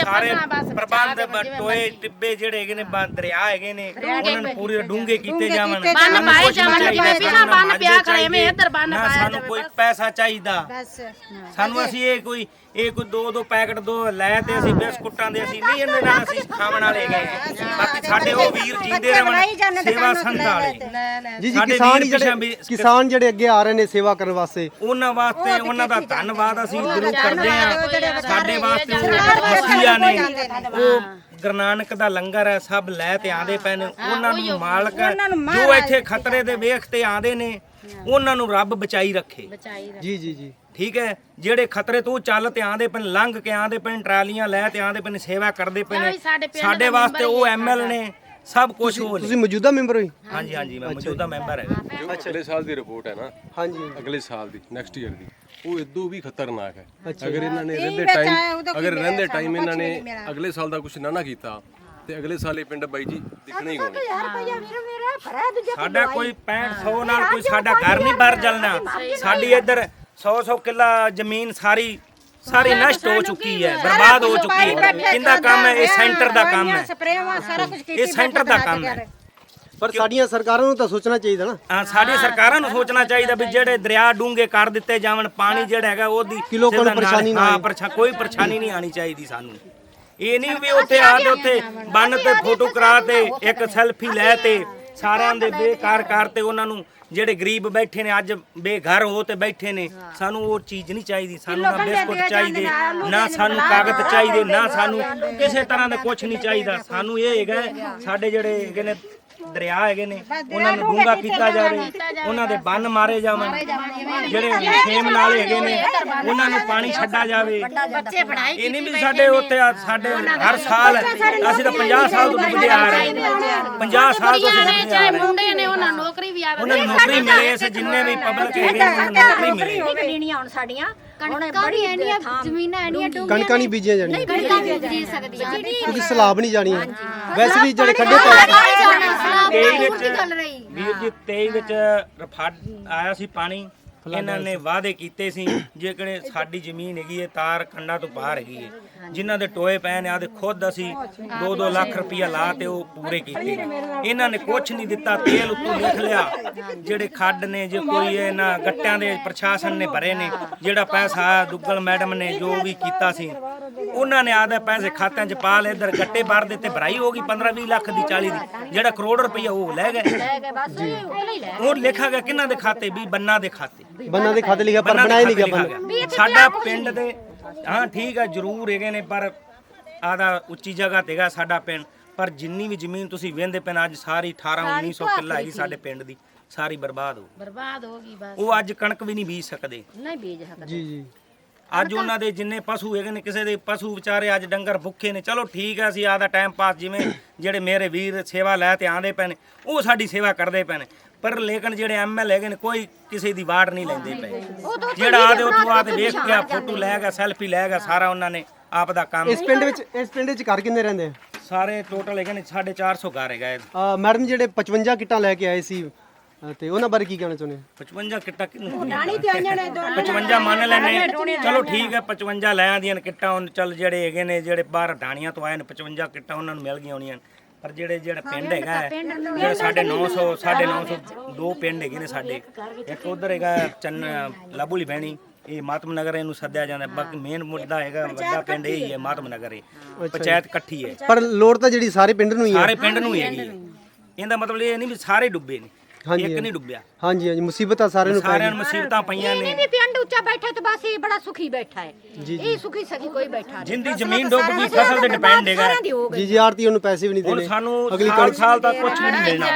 ਸਾਰੇ ਬਸ ਪ੍ਰਬੰਧ ਬ- ਟੋਏ ਟਿੱਬੇ ਜਿਹੜੇ ਹੈਗੇ ਨੇ ਬ- ਦਰਿਆ ਹੈਗੇ ਨੇ ਉਹਨਾਂ ਨੂੰ ਪੂਰੇ ਡੂੰਘੇ ਕੀਤੇ ਜਾਵਣ ਬੰਨ ਸਾਨੂੰ ਪਾਏ ਜਾਵਣ, ਪਿੱਛੇ ਸਾਨੂੰ ਬੰਨ ਪਿਆ ਖੜੇ, ਚਾਹੀਦੇ, ਇੱਧਰ ਬੰਨ ਪਾਇਆ ਸਾਨੂੰ ਕੋਈ ਬਸ। ਪੈਸਾ ਚਾਹੀਦਾ। ਸਾਨੂੰ ਅਸੀਂ ਇਹ ਕੋਈ ਇਹ ਕੋਈ ਦੋ ਦੋ ਪੈਕਟ ਦੋ ਲੈ ਤੇ ਅਸੀਂ ਬਿਸਕੁਟਾਂ ਦੇ ਅਸੀਂ ਨਹੀਂ ਇਹਨਾਂ ਨਾਲ ਅਸੀਂ ਖਾਣ ਵਾਲੇ ਗਏ ਬਾਕੀ ਸਾਡੇ ਉਹ ਵੀਰ ਜੀਂਦੇ ਰਹਿਣ ਸੇਵਾ ਸੰਤ ਵਾਲੇ। ਜੀ ਜੀ ਕਿਸਾਨ ਜਿਹੜੇ ਕਿਸਾਨ ਜਿਹੜੇ ਅੱਗੇ ਆ ਰਹੇ ਨੇ ਸੇਵਾ ਕਰਨ ਵਾਸਤੇ। ਉਹਨਾਂ ਵਾਸਤੇ ਉਹਨਾਂ ਦਾ ਧੰਨਵਾਦ ਅਸੀਂ ਜ਼ਰੂਰ ਕਰਦੇ ਹਾਂ। ਸਾਡੇ ਵਾਸਤੇ ਉਹ ਨੇ ਉਹ ਗੁਰੂ ਨਾਨਕ ਦਾ ਲੰਗਰ ਹੈ ਸਭ ਲੈ ਤੇ ਆਂਦੇ ਪਏ ਨੇ। ਉਹਨਾਂ ਨੂੰ ਮਾਲਕ ਜੋ ਇੱਥੇ ਖਤਰੇ ਦੇ ਵੇਖ ਤੇ ਆਂਦੇ ਨੇ ਉਹਨਾਂ ਨੂੰ ਰੱਬ ਬਚਾਈ ਰੱਖੇ। ਜੀ ਜੀ ਜੀ। ਠੀਕ ਹੈ? ਜਿਹੜੇ ਖਤਰੇ ਤੋਂ ਚੱਲ ਤੇ ਆਂਦੇ ਪਏ ਨੇ, ਲੰਘ ਕੇ ਆਂਦੇ ਪਏ ਨੇ, ਟਰਾਲੀਆਂ ਲੈ ਤੇ ਆਂਦੇ ਪਏ ਨੇ, ਸੇਵਾ ਕਰਦੇ ਪਏ ਨੇ। ਸਾਡੇ ਵਾਸਤੇ ਉਹ ਹੀ ਹੈ ਐਮਐਲ ਨੇ ਸਭ ਕੁਝ ਉਹ ਤੁਸੀਂ ਮੌਜੂਦਾ ਮੈਂਬਰ ਹੋਈ ਹਾਂਜੀ। ਹਾਂਜੀ ਮੈਂ ਮੌਜੂਦਾ ਮੈਂਬਰ ਹੈਗਾ ਜੋ ਅਗਲੇ ਸਾਲ ਦੀ ਰਿਪੋਰਟ ਹੈ ਨਾ ਹਾਂਜੀ। ਅਗਲੇ ਸਾਲ ਦੀ ਨੈਕਸਟ ਈਅਰ ਦੀ ਉਹ ਇਦੋਂ ਵੀ ਖਤਰਨਾਕ ਹੈ। ਅਗਰ ਇਹਨਾਂ ਨੇ ਰਹਿੰਦੇ ਟਾਈਮ ਅਗਰ ਰਹਿੰਦੇ ਟਾਈਮ ਇਹਨਾਂ ਨੇ ਅਗਲੇ ਸਾਲ ਦਾ ਕੁਝ ਨਾ ਨਾ ਕੀਤਾ ਤੇ ਅਗਲੇ ਸਾਲ ਇਹ ਪਿੰਡ ਬਾਈ ਜੀ ਦਿਖਣੇ ਹੀ ਹੋਣੇ ਸਾਡਾ ਕੋਈ 65 100 ਨਾਲ ਕੋਈ ਸਾਡਾ ਘਰ ਨਹੀਂ ਬਾਹਰ ਜਲਣਾ ਸਾਡੀ ਇੱਧਰ 100 100 ਕਿੱਲਾ ਜ਼ਮੀਨ ਸਾਰੀ ਸਾਰੀ ਨਸ਼ਟ ਹੋ ਚੁੱਕੀ ਹੈ ਬਰਬਾਦ ਹੋ ਚੁੱਕੀ ਹੈ। ਕਿੰਦਾ ਕੰਮ ਹੈ? ਇਹ ਸੈਂਟਰ ਦਾ ਕੰਮ ਹੈ। ਇਹ ਸੈਂਟਰ ਦਾ ਕੰਮ ਹੈ। ਪਰ ਸਾਡੀਆਂ ਸਰਕਾਰਾਂ ਨੂੰ ਤਾਂ ਸੋਚਣਾ ਚਾਹੀਦਾ ਨਾ। ਹਾਂ ਸਾਡੀ ਸਰਕਾਰਾਂ ਨੂੰ ਸੋਚਣਾ ਚਾਹੀਦਾ ਵੀ ਜਿਹੜੇ ਦਰਿਆ ਡੂੰਘੇ ਕਰ ਦਿੱਤੇ ਜਾਵਣ ਪਾਣੀ ਜਿਹੜਾ ਹੈਗਾ ਉਹਦੀ ਲੋਕਾਂ ਨੂੰ ਪਰੇਸ਼ਾਨੀ ਨਾ ਹਾਂ ਆਏ। ਪਰੇਸ਼ਾ ਕੋਈ ਪਰੇਸ਼ਾਨੀ ਨਹੀਂ ਆਣੀ ਚਾਹੀਦੀ ਸਾਨੂੰ। ਇਹ ਨਹੀਂ ਵੀ ਉੱਥੇ ਆ ਤੇ ਉੱਥੇ ਬੰਨ ਤੇ ਫੋਟੋ ਕਰਾ ਤੇ ਇੱਕ ਸੈਲਫੀ ਲੈ ਤੇ ਸਾਰਿਆਂ ਦੇ ਬੇਕਾਰ ਕਰ ਤੇ ਉਹਨਾਂ ਨੂੰ ਜਿਹੜੇ ਗਰੀਬ ਬੈਠੇ ਨੇ ਅੱਜ ਬੇਘਰ ਹੋ ਤੇ ਬੈਠੇ ਨੇ ਸਾਨੂੰ ਉਹ ਚੀਜ਼ ਨਹੀਂ ਚਾਹੀਦੀ ਸਾਨੂੰ ਨਾ ਬਿਸਕੁਟ ਚਾਹੀਦੇ ਨਾ ਸਾਨੂੰ ਕਾਗਜ਼ ਚਾਹੀਦੇ ਨਾ ਸਾਨੂੰ ਕਿਸੇ ਤਰ੍ਹਾਂ ਦਾ ਕੁਝ ਨਹੀਂ ਚਾਹੀਦਾ। ਸਾਨੂੰ ਇਹ ਹੈਗਾ ਸਾਡੇ ਜਿਹੜੇ ਨੇ ਦਰਿਆ ਹੈਗੇ ਨੇ ਉਹਨਾਂ ਨੂੰ ਡੂੰਘਾ ਕੀਤਾ ਜਾਵੇ ਉਹਨਾਂ ਦੇ ਬੰਨ ਮਾਰੇ ਜਾਵਣ ਜਿਹੜੇ ਖੇਮ ਨਾਲੇ ਹੈਗੇ ਨੇ ਉਹਨਾਂ ਨੂੰ ਪਾਣੀ ਛੱਡਾ ਜਾਵੇ। ਬੱਚੇ ਪੜਾਈ ਇਹ ਨਹੀਂ ਵੀ ਸਾਡੇ ਉੱਤੇ ਸਾਡੇ ਹਰ ਸਾਲ ਅਸੀਂ ਤਾਂ 50 ਸਾਲ ਤੋਂ ਡੁੱਬਦੇ ਆ ਰਹੇ 50 ਸਾਲ ਤੋਂ ਅਸੀਂ ਡੁੱਬਦੇ ਆ ਰਹੇ ਨੇ ਉਹਨਾਂ ਨੂੰ ਨੌਕਰੀ ਵੀ ਆਵੇ। ਉਹਨਾਂ ਨੂੰ ਨੌਕਰੀ ਮਿਲੇ ਇਸ ਜਿੰਨੇ ਵੀ ਪਬਲਿਕ ਏਰੀਆ ਨੂੰ ਨੌਕਰੀ ਮਿਲੇ। ਕਣਕਾਂ ਵੀ ਬੜੀ ਜ਼ਮੀਨਾਂ ਇੰਨੀਆਂ ਕਣਕਾਂ ਨਹੀਂ ਬੀਜੀਆਂ ਜਾਣੀਆਂ। ਕਣਕਾਂ ਸਲਾਬ ਨਹੀਂ ਜਾਣੀਆਂ। ਵੈਸੇ ਵੀ ਜਿਹੜੇ ਖੱਡੇ ਪੈ ਤੇਈ ਵਿੱਚ ਵੀਰ ਜੀ ਤੇਈ ਵਿੱਚ ਰਫਾ ਆਇਆ ਸੀ ਪਾਣੀ। ਇਹਨਾਂ ਨੇ ਵਾਅਦੇ ਕੀਤੇ ਸੀ ਜੇ ਕਿਹੜੇ ਸਾਡੀ ਜ਼ਮੀਨ ਹੈਗੀ ਹੈ ਤਾਰ ਕੰਡਾ ਤੋਂ ਬਾਹਰ ਹੈਗੀ ਹੈ। ਜਿਨ੍ਹਾਂ ਦੇ ਟੋਏ ਪਏ ਨੇ ਆਦੇ ਖੁਦ ਅਸੀਂ 2-2 ਲੱਖ ਰੁਪਇਆ ਲਾ ਤੇ ਉਹ ਪੂਰੇ ਕੀਤੇ ਇਹਨਾਂ ਨੇ ਕੁਝ ਨਹੀਂ ਦਿੱਤਾ ਤੇਲ ਉੱਤੋਂ ਲਿਖ ਲਿਆ। ਜਿਹੜੇ ਖੱਡ ਨੇ ਜੇ ਕੋਈ ਇਹਨਾਂ ਗੱਟਿਆਂ ਦੇ ਪ੍ਰਸ਼ਾਸਨ ਨੇ ਭਰੇ ਨੇ ਜਿਹੜਾ ਪੈਸਾ ਦੁੱਗਲ ਮੈਡਮ ਨੇ ਜੋ ਵੀ ਕੀਤਾ ਸੀ ਉਹਨਾਂ ਨੇ ਆਦੇ ਪੈਸੇ ਖਾਤਿਆਂ 'ਚ ਪਾ ਲਏ ਇਧਰ ਗੱਟੇ ਭਰ ਦਿੱਤੇ ਭਰਾਈ ਹੋ ਗਈ 15-20 ਲੱਖ ਦੀ 40 ਦੀ। ਜਿਹੜਾ ਕਰੋੜ ਰੁਪਇਆ ਉਹ ਲੈ ਗਏ। ਉਹ ਲਿਖਾ ਗਿਆ ਕਿਹਨਾਂ ਦੇ ਖਾਤੇ? ਵੀ ਬੰਨਾ ਦੇ ਖਾਤੇ। ਬੰਨਾਂ ਦੇ ਖਾਤੇ ਲਿਖਿਆ ਪਰ ਬੰਨਾ ਨਹੀਂ ਗਿਆ ਬੰਨ। ਸਾਡਾ ਪਿੰਡ ਦੇ ਹਾਂ ਠੀਕ ਆ ਜ਼ਰੂਰ ਹੈਗੇ ਨੇ ਪਰ ਆਦਾ ਉੱਚੀ ਜਗ੍ਹਾ ਤੇਗਾ ਸਾਡਾ ਪਿੰਡ। ਪਰ ਜਿੰਨੀ ਵੀ ਜ਼ਮੀਨ ਤੁਸੀਂ ਵੇਂਦੇ ਪੈਣ ਅੱਜ ਸਾਰੀ 18 1900 ਕਿੱਲਾ ਹੈਗੀ ਸਾਡੇ ਪਿੰਡ ਦੀ। ਸਾਰੀ ਬਰਬਾਦ ਹੋ ਬਰਬਾਦ ਹੋ ਗਈ ਬਸ। ਉਹ ਅੱਜ ਕਣਕ ਵੀ ਨਹੀਂ ਬੀਜ ਸਕਦੇ। ਨਹੀਂ ਬੀਜ ਸਕਦੇ। ਜੀ ਜੀ। ਅੱਜ ਉਹਨਾਂ ਦੇ ਜਿੰਨੇ ਪਸ਼ੂ ਹੈਗੇ ਨੇ ਕਿਸੇ ਦੇ ਪਸ਼ੂ ਵਿਚਾਰੇ ਅੱਜ ਡੰਗਰ ਭੁੱਖੇ ਨੇ। ਚਲੋ ਠੀਕ ਹੈ ਅਸੀਂ ਆਦਾ ਟਾਈਮ ਪਾਸ ਜਿਵੇਂ ਜਿਹੜੇ ਮੇਰੇ ਵੀਰ ਸੇਵਾ ਲੈ ਤੇ ਆਂਦੇ ਨੇ ਉਹ ਸਾਡੀ ਸੇਵਾ ਕਰਦੇ ਪਏ ਨੇ। ਪਰ ਲੇਕਿਨ ਜਿਹੜੇ ਐਮਐਲ ਹੈਗੇ ਨੇ ਕੋਈ ਕਿਸੇ ਦੀ ਵਾੜ ਨਹੀਂ ਲੈਂਦੇ ਪਏ। ਜਿਹੜਾ ਆਦੇ ਉੱਥੋਂ ਆ ਤੇ ਵੇਖ ਗਿਆ ਫੋਟੋ ਲੈ ਗਿਆ ਸੈਲਫੀ ਲੈ ਗਿਆ ਸਾਰਾ ਉਹਨਾਂ ਨੇ ਆਪ ਦਾ ਕੰਮ। ਇਸ ਪਿੰਡ ਵਿੱਚ ਇਸ ਪਿੰਡ ਵਿੱਚ ਘਰ ਕਿੰਨੇ ਰਹਿੰਦੇ ਆ? ਸਾਰੇ ਟੋਟਲ ਹੈਗੇ ਨੇ 450 ਘਰ ਹੈਗਾ ਇਹ। ਅਹ ਮੈਡਮ ਜਿਹੜੇ 55 ਕਿੱਟਾਂ ਲੈ ਕੇ ਆਏ ਸੀ ਅਹ ਤੇ ਉਹਨਾਂ ਬਾਰੇ ਕੀ ਕਹਿਣਾ ਚਾਹੁੰਦੇ ਆ? 55 ਕਿੱਟਾਂ ਕਿੰਨੂੰ 55 ਮੰਨ ਲੈਨੇ ਚਲੋ ਠੀਕ ਹੈ 55 ਲੈ ਆਂਦੀਆਂ ਨੇ ਕਿੱਟਾਂ ਹੁਣ ਚੱਲ ਜਿਹੜੇ ਹੈਗੇ ਨੇ ਜਿਹੜੇ ਬਾਹਰ ਢਾਣੀਆਂ ਤੋਂ ਆਏ ਨੇ 55 ਕਿੱਟਾਂ ਉਹਨਾਂ ਨੂੰ ਮਿਲ ਗਈਆਂ ਹੋਣੀਆਂ ਨੇ। ਪਰ ਜਿਹੜੇ ਜਿਹੜਾ ਪਿੰਡ ਹੈਗਾ ਹੈ, ਜਿਹੜੇ ਸਾਡੇ 900 ਸਾਡੇ 900 ਦੋ ਪਿੰਡ ਹੈਗੇ ਨੇ ਸਾਡੇ। ਇੱਕ ਉਧਰ ਹੈਗਾ ਚੰਨ ਲਾਬੂਲੀ ਬਹਿਣੀ ਇਹ ਮਾਤਮ ਨਗਰ ਇਹਨੂੰ ਸੱਦਿਆ ਜਾਂਦਾ। ਬਾਕੀ ਮੇਨ ਮੁੱਦਾ ਹੈਗਾ ਵੱਡਾ ਪਿੰਡ ਇਹ ਹੀ। ਹੈ ਮਾਤਮ ਨਗਰ ਇਹ। ਪੰਚਾਇਤ ਇਕੱਠੀ ਹੈ। ਪਰ ਲੋੜ ਤਾਂ ਜਿਹੜੀ ਸਾਰੇ ਪਿੰਡ ਨੂੰ ਹੀ ਹੈ। ਸਾਰੇ ਪਿੰਡ ਨੂੰ ਹੀ ਹੈਗੀ ਹੈ। ਇਹਦਾ ਮਤਲਬ ਇਹ ਨਹੀਂ ਵੀ ਸਾਰੇ ਡੁੱਬੇ ਨੇ। ਹਾਂਜੀ, ਇੱਕ। ਨਹੀਂ ਡੁੱਬਿਆ। ਹਾਂਜੀ ਹਾਂਜੀ ਮੁਸੀਬਤਾਂ ਸਾਰਿਆਂ ਨੂੰ ਪੈ ਸਾਰਿਆਂ ਨੂੰ ਮੁਸੀਬਤਾਂ ਪਈਆਂ ਨੇ। ਵੀ ਪਿੰਡ ਉੱਚਾ ਬੈਠਾ ਤੇ ਬਸ ਇਹ ਬੜਾ ਸੁਖੀ ਬੈਠਾ ਹੈ। ਇਹ ਸੁਖੀ ਸਖੀ ਕੋਈ ਬੈਠਾ ਨਹੀਂ। ਜਿੰਦੀ ਜ਼ਮੀਨ ਡੁੱਬ ਗਈ ਫਸਲ ਤੇ ਡਿਪੈਂਡ ਹੈਗਾ। ਸਾਰਿਆਂ ਦੀ ਹੋ ਗਈ। ਜੀ ਜੀ ਆਰਤੀ ਨੂੰ ਪੈਸੇ ਵੀ ਨਹੀਂ ਹੁਣ ਦੇਣੇ। ਸਾਨੂੰ ਅਗਲੀ ਸਾਲ ਕਣਕ ਸਾਲ ਤੱਕ ਕੁਝ ਵੀ ਨਹੀਂ ਦੇਣਾ।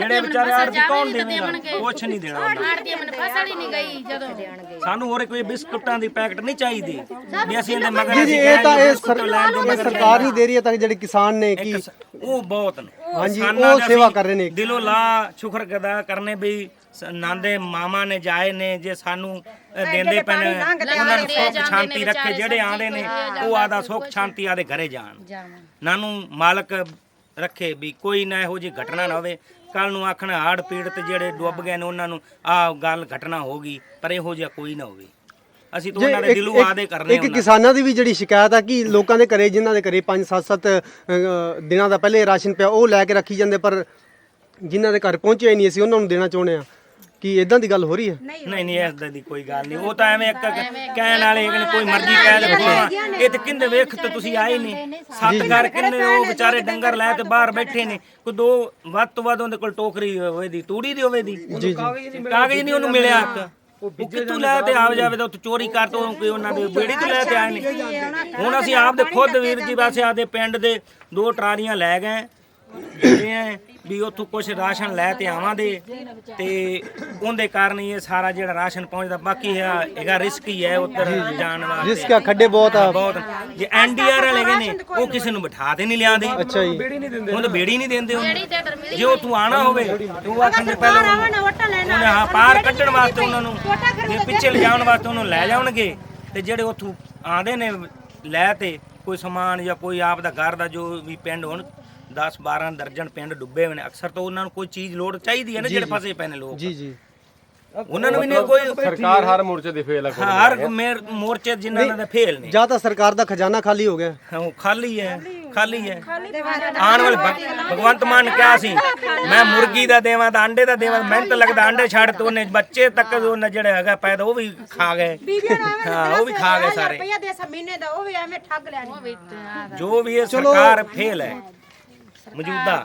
ਜਿਹੜੇ ਵਿਚਾਰੇ ਆੜਤੀ ਕੌਣ ਦੇਵੇਗਾ? ਕੁਝ ਨਹੀਂ ਦੇਣਾ ਉਹਨਾਂ ਨੇ। ਦੀ ਮਨ ਫਸਲ ਹੀ ਨਹੀਂ ਗਈ ਜਦੋਂ। ਦੇਣਗੇ ਸਾਨੂੰ ਹੋਰ ਕੋਈ ਬਿਸਕੁਟਾਂ ਦੀ ਪੈਕਟ ਨਹੀਂ ਚਾਹੀਦੀ। ਵੀ ਅਸੀਂ ਇਹਦੇ ਮਗਰ ਜੀ ਇਹ ਤਾਂ ਇਹ ਸਰ- ਦੇ ਇਹ ਸਰਕਾਰ ਨਹੀਂ ਦੇ ਰਹੀ ਹੈ ਤਾਂ ਜਿਹੜੇ ਕਿਸਾਨ ਨੇ ਕੀ ਉਹ ਬਹੁਤ ਨੇ। ਹਾਂਜੀ, ਕਿਸਾਨਾਂ ਉਹ ਦੇ ਸੇਵਾ ਅਸੀਂ ਕਰ ਰਹੇ ਨੇ। ਦਿਲੋਂ ਲਾ ਸ਼ੁਕਰ ਅਦਾ ਕਰਨੇ ਵੀ ਸ- ਨਾਂਦੇ ਮਾਮਾ ਨੇ ਜਾਏ ਨੇ ਜੇ ਸਾਨੂੰ ਦਿੰਦੇ ਪੈਣ ਉਹਨਾਂ ਨੂੰ ਸੁੱਖ ਸ਼ਾਂਤੀ ਰੱਖੇ ਜਿਹੜੇ ਆਂਦੇ ਨੇ ਉਹ ਆਦਾ ਸੁੱਖ ਸ਼ਾਂਤੀ ਆਦੇ ਘਰੇ ਜਾਣ। ਨਾਨੂੰ ਮਾਲਕ ਰੱਖੇ ਵੀ ਕੋਈ ਨਾ ਇਹੋ ਜਿਹੀ ਘਟਨਾ ਨਾ ਹੋਵੇ। ਕੱਲ ਨੂੰ ਆਖਣ ਹਾੜ ਪੀੜਤ ਜਿਹੜੇ ਡੁੱਬ ਗਏ ਨੇ ਉਹਨਾਂ ਨੂੰ ਆਹ ਗੱਲ ਘਟਨਾ ਹੋ ਗਈ ਪਰ ਇਹੋ ਜਿਹਾ ਕੋਈ ਨਾ ਹੋਵੇ। ਅਸੀਂ ਤਾਂ ਜੇ ਉਹਨਾਂ ਦੇ ਦਿਲੋਂ ਆਦੇ ਕਰਨੇ ਇੱਕ ਕਿਸਾਨਾਂ ਦੀ ਵੀ ਜਿਹੜੀ ਸ਼ਿਕਾਇਤ ਆ ਕਿ ਲੋਕਾਂ ਦੇ ਘਰੇ ਜਿਨ੍ਹਾਂ ਦੇ ਘਰੇ 5 7 7 ਦਿਨਾਂ ਦਾ ਪਹਿਲੇ ਰਾਸ਼ਨ ਪਿਆ ਉਹ ਲੈ ਕੇ ਰੱਖੀ ਜਾਂਦੇ ਪਰ ਜਿਨ੍ਹਾਂ ਦੇ ਘਰ ਪਹੁੰਚਿਆ ਹੀ ਨਹੀਂ ਅਸੀਂ ਉਹਨਾਂ ਨੂੰ ਦੇਣਾ ਚਾਹੁੰਦੇ ਆ ਕਿ ਇਦਾਂ ਦੀ ਗੱਲ ਹੋ ਰਹੀ ਹੈ? ਨਹੀਂ ਨਹੀਂ ਇਸ ਦੀ ਕੋਈ ਗੱਲ ਨਹੀਂ। ਉਹ ਤਾਂ ਐਵੇਂ ਇੱਕ ਕਹਿਣ ਵਾਲੇ ਨੇ ਕੋਈ ਮਰਜ਼ੀ ਕਹਿ ਦੇ ਭਰਾਵਾ ਇਹ ਤੇ ਕਿੰਦੇ ਵੇਖ ਤੇ ਤੁਸੀਂ ਆਏ ਨਹੀਂ। ਸੱਤ ਘਰ ਕਿੰਨੇ ਉਹ ਵਿਚਾਰੇ ਡੰਗਰ ਲੈ ਤੇ ਬਾਹਰ ਬੈਠੇ ਨੇ। ਕੋਈ ਦੋ ਵੱਧ ਤੋਂ ਵੱਧ ਉਹਦੇ ਕੋਲ ਟੋਕਰੀ ਹੋਵੇ ਦੀ ਤੂੜੀ ਦੀ ਹੋਵੇ ਦੀ ਕਾਗਜ਼ ਨਹੀਂ ਉਹਨੂੰ ਮਿਲਿਆ ਇੱਕ ਉਹ ਕਿੱਥੋਂ ਲੈ ਤੇ ਆਵ ਜਾਵੇ ਤਾਂ ਉੱਥੇ ਚੋਰੀ ਕਰ ਤੋਂ ਕੋਈ ਉਹਨਾਂ ਦੇ ਬੇੜੀ ਤੋਂ ਲੈ ਤੇ ਆਏ ਨੇ। ਹੁਣ ਅਸੀਂ ਆਪ ਦੇ ਖੁਦ ਵੀਰ ਜੀ ਵਾਸਤੇ ਆਦੇ ਪਿੰਡ ਦੇ ਦੋ ਟਰਾਲੀਆਂ ਲੈ ਗਏ। ਇਹ ਹੈ ਵੀ ਉੱਥੋਂ ਕੁਝ ਰਾਸ਼ਨ ਲੈ ਤੇ ਆਵਾਂਗੇ ਤੇ ਉਹਦੇ ਕਾਰਨ ਇਹ ਸਾਰਾ ਜਿਹੜਾ ਰਾਸ਼ਨ ਪਹੁੰਚਦਾ ਬਾਕੀ ਇਹ ਹੈਗਾ ਰਿਸਕ ਹੀ ਹੈ ਉੱਧਰ ਜਾਣ ਵਾਸਤੇ। ਰਿਸਕ ਆ ਖੱਡੇ ਬਹੁਤ ਆ। ਬਹੁਤ। ਜੇ ਐਨਡੀਆਰ ਵਾਲੇ ਹੈਗੇ ਨੇ ਉਹ ਕਿਸੇ ਨੂੰ ਬਿਠਾ ਤੇ ਨਹੀਂ ਲਿਆਂਦੇ ਅੱਛਾ ਜੀ। ਉਹ ਤਾਂ ਬੇੜੀ ਨਹੀਂ ਦਿੰਦੇ ਉਹਨੂੰ। ਜੇ ਉਹ ਤੂੰ ਆਣਾ ਹੋਵੇ ਤੂੰ ਆਖਣ ਪਹਿਲਾਂ ਉਹਨੇ ਹਾਂ ਪਾਰ ਕੱਢਣ ਵਾਸਤੇ ਉਹਨਾਂ ਨੂੰ ਜੇ ਪਿੱਛੇ ਲਿਜਾਉਣ ਵਾਸਤੇ ਉਹਨੂੰ ਲੈ ਜਾਣਗੇ ਤੇ ਜਿਹੜੇ ਉੱਥੋਂ ਆਂਦੇ ਨੇ ਲੈ ਤੇ ਕੋਈ ਸਮਾਨ ਜਾਂ ਕੋਈ ਆਪ ਦਾ ਘਰ ਦਾ ਜੋ ਵੀ ਪਿੰਡ ਹੋਣ 10 12 ਦਰਜਨ ਪਿੰਡ ਡੁੱਬੇ ਹੋਏ ਨੇ। ਅਕਸਰ ਤਾਂ ਉਹਨਾਂ ਨੂੰ ਕੋਈ ਚੀਜ਼ ਲੋੜ ਚਾਹੀਦੀ ਹੈ ਨਾ ਜਿਹੜੇ ਫਸੇ ਪਏ ਨੇ ਲੋਕ। ਜੀ ਜੀ। ਉਹਨਾਂ ਨੂੰ ਵੀ ਨਹੀਂ ਕੋਈ ਸਰਕਾਰ ਹਰ ਮੋਰਚੇ ਦੇ ਫੇਲ ਆ ਹਾਂ, ਹਰ ਮੇਰ- ਮੋਰਚੇ ਜਿਨ੍ਹਾਂ ਦੇ ਫੇਲ ਨੇ ਜਾਂ ਤਾਂ ਸਰਕਾਰ ਦਾ ਖਜ਼ਾਨਾ ਖਾਲੀ ਹੋ ਗਿਆ। ਹਾਂ, ਉਹ ਖਾਲੀ ਹੈ ਖਾਲੀ ਹੈ। ਆਉਣ ਵਾਲੇ ਭਗ- ਭਗਵੰਤ ਮਾਨ ਨੇ ਕਿਹਾ ਸੀ ਮੈਂ ਮੁਰਗੀ ਦਾ ਦੇਵਾਂ ਤਾਂ ਅੰਡੇ ਦਾ ਦੇਵਾਂ ਮਿਹਨਤ ਲੱਗਦਾ ਅੰਡੇ ਛੱਡ ਤੇ ਉਹਨੇ ਬੱਚੇ ਤੱਕ ਉਹਨੇ ਜਿਹੜਾ ਹੈਗਾ ਪੈਦਾ ਉਹ ਵੀ ਖਾ ਗਏ। ਹਾਂ ਉਹ ਵੀ ਖਾ ਗਏ ਸਾਰੇ। ਰੁਪਈਆ ਦੇ ਸਾ ਮਹੀਨੇ ਦਾ ਉਹ ਵੀ ਐਵੇਂ ਠੱਗ ਲੈਣੀ ਜੋ ਵੀ ਇਹ ਸਰਕਾਰ ਫੇਲ ਹੈ ਮੌਜੂਦਾ।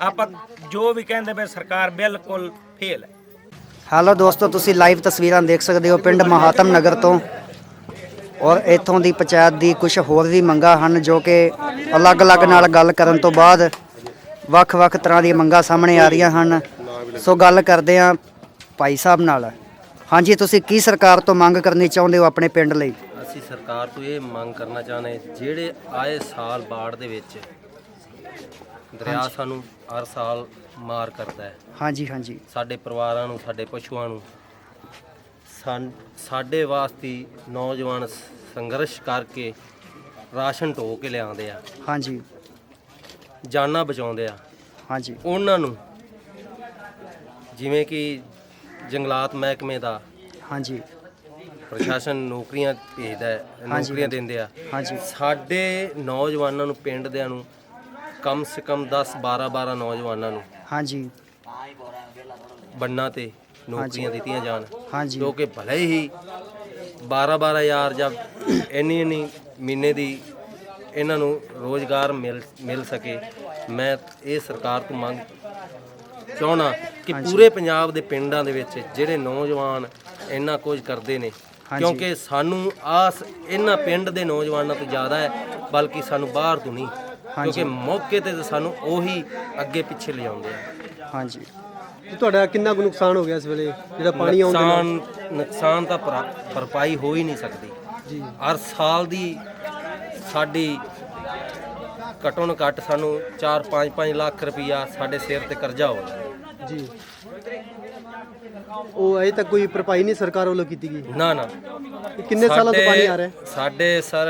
ਆਪਾਂ ਜੋ ਵੀ ਕਹਿੰਦੇ ਪਏ ਸਰਕਾਰ ਬਿਲਕੁਲ ਫੇਲ ਹੈ। ਹੈਲੋ ਦੋਸਤੋ ਤੁਸੀਂ ਲਾਈਵ ਤਸਵੀਰਾਂ ਦੇਖ ਸਕਦੇ ਹੋ ਪਿੰਡ ਮਹਾਤਮ ਨਗਰ ਤੋਂ। ਔਰ ਇੱਥੋਂ ਦੀ ਪੰਚਾਇਤ ਦੀ ਕੁਝ ਹੋਰ ਵੀ ਮੰਗਾਂ ਹਨ ਜੋ ਕਿ ਅਲੱਗ-ਅਲੱਗ ਨਾਲ ਗੱਲ ਕਰਨ ਤੋਂ ਬਾਅਦ ਵੱਖ-ਵੱਖ ਤਰ੍ਹਾਂ ਦੀਆਂ ਮੰਗਾਂ ਸਾਹਮਣੇ ਆ ਰਹੀਆਂ ਹਨ। ਸੋ ਗੱਲ ਕਰਦੇ ਹਾਂ ਭਾਈ ਸਾਹਿਬ ਨਾਲ। ਹਾਂਜੀ ਤੁਸੀਂ ਕੀ ਸਰਕਾਰ ਤੋਂ ਮੰਗ ਕਰਨੀ ਚਾਹੁੰਦੇ ਹੋ ਆਪਣੇ ਪਿੰਡ ਲਈ? ਅਸੀਂ ਸਰਕਾਰ ਤੋਂ ਇਹ ਮੰਗ ਕਰਨਾ ਚਾਹੁੰਦੇ ਜਿਹੜੇ ਆਏ ਸਾਲ ਬਾੜ ਦੇ ਵਿੱਚ ਦਰਿਆ ਸਾਨੂੰ ਹਰ ਸਾਲ ਮਾਰ ਕਰਦਾ ਹੈ। ਹਾਂਜੀ ਹਾਂਜੀ। ਸਾਡੇ ਪਰਿਵਾਰਾਂ ਨੂੰ ਸਾਡੇ ਪਸ਼ੂਆਂ ਨੂੰ ਸਾਡੇ ਵਾਸਤੇ ਨੌਜਵਾਨ ਸੰਘਰਸ਼ ਕਰਕੇ ਰਾਸ਼ਨ ਢੋ ਕੇ ਲਿਆਉਂਦੇ ਆ। ਹਾਂਜੀ। ਜਾਨਾਂ ਬਚਾਉਂਦੇ ਆ। ਹਾਂਜੀ। ਉਹਨਾਂ ਨੂੰ ਜਿਵੇਂ ਕਿ ਜੰਗਲਾਤ ਮਹਿਕਮੇ ਦਾ ਹਾਂਜੀ। ਪ੍ਰਸ਼ਾਸਨ ਨੌਕਰੀਆਂ ਭੇਜਦਾ ਹੈ ਨੌਕਰੀਆਂ ਦਿੰਦੇ ਆ। ਹਾਂਜੀ। ਸਾਡੇ ਨੌਜਵਾਨਾਂ ਨੂੰ ਪਿੰਡ ਦਿਆਂ ਨੂੰ ਕਮ ਸੇ ਕਮ 10 12 12 ਨੌਜਵਾਨਾਂ ਨੂੰ ਹਾਂਜੀ। ਬੰਨਾਂ ਤੇ ਨੌਕਰੀਆਂ ਦਿੱਤੀਆਂ ਜਾਣ। ਹਾਂਜੀ। ਜੋ ਕਿ ਭਲੇ ਹੀ 12 12000 ਜਾਂ ਇੰਨੀ ਇੰਨੀ ਮਹੀਨੇ ਦੀ ਇਹਨਾਂ ਨੂੰ ਰੋਜ਼ਗਾਰ ਮਿਲ ਮਿਲ ਸਕੇ। ਮੈਂ ਇਹ ਸਰਕਾਰ ਤੋਂ ਮੰਗ ਚਾਹਣਾ ਕਿ ਪੂਰੇ ਪੰਜਾਬ ਦੇ ਪਿੰਡਾਂ ਦੇ ਵਿੱਚ ਜਿਹੜੇ ਨੌਜਵਾਨ ਇੰਨਾ ਕੁਝ ਕਰਦੇ ਨੇ ਕਿਉਂਕਿ ਸਾਨੂੰ ਆਸ ਇਹਨਾਂ ਪਿੰਡ ਦੇ ਨੌਜਵਾਨਾਂ ਤੋਂ ਜ਼ਿਆਦਾ ਹੈ ਬਲਕਿ ਸਾਨੂੰ ਬਾਹਰ ਤੋਂ ਨਹੀਂ। ਕਿਉਂਕਿ ਮੌਕੇ ਤੇ ਸਾਨੂੰ ਉਹੀ ਅੱਗੇ ਪਿੱਛੇ ਲਿਜਾਉਂਦੇ ਆ। ਹਾਂਜੀ। ਤੇ ਤੁਹਾਡਾ ਕਿੰਨਾ ਕੁ ਨੁਕਸਾਨ ਹੋ ਗਿਆ ਇਸ ਵੇਲੇ? ਜਿਹੜਾ ਪਾਣੀ ਆਉਣ ਦੇ ਨਾਲ? ਨੁਕਸਾਨ ਨੁਕਸਾਨ ਤਾਂ ਭਰਾ- ਭਰਪਾਈ ਹੋ ਹੀ ਨਹੀਂ ਸਕਦੀ। ਜੀ। ਹਰ ਸਾਲ ਦੀ ਸਾਡੀ ਘੱਟੋ ਨਾ ਘੱਟ ਸਾਨੂੰ 4 5 5 ਲੱਖ ਰੁਪਈਆ ਸਾਡੇ ਸਿਰ ਤੇ ਕਰਜ਼ਾ ਹੋ ਗਿਆ। ਜੀ। ਉਹ ਅਜੇ ਤੱਕ ਕੋਈ ਭਰਪਾਈ ਨਹੀਂ ਸਰਕਾਰ ਵੱਲੋਂ ਕੀਤੀ ਗਈ? ਨਾ ਨਾ। ਇਹ ਕਿੰਨੇ ਸਾਲਾਂ ਤੋਂ ਪਾਣੀ ਆ ਰਿਹਾ ਹੈ? ਸਾਡੇ ਸਰ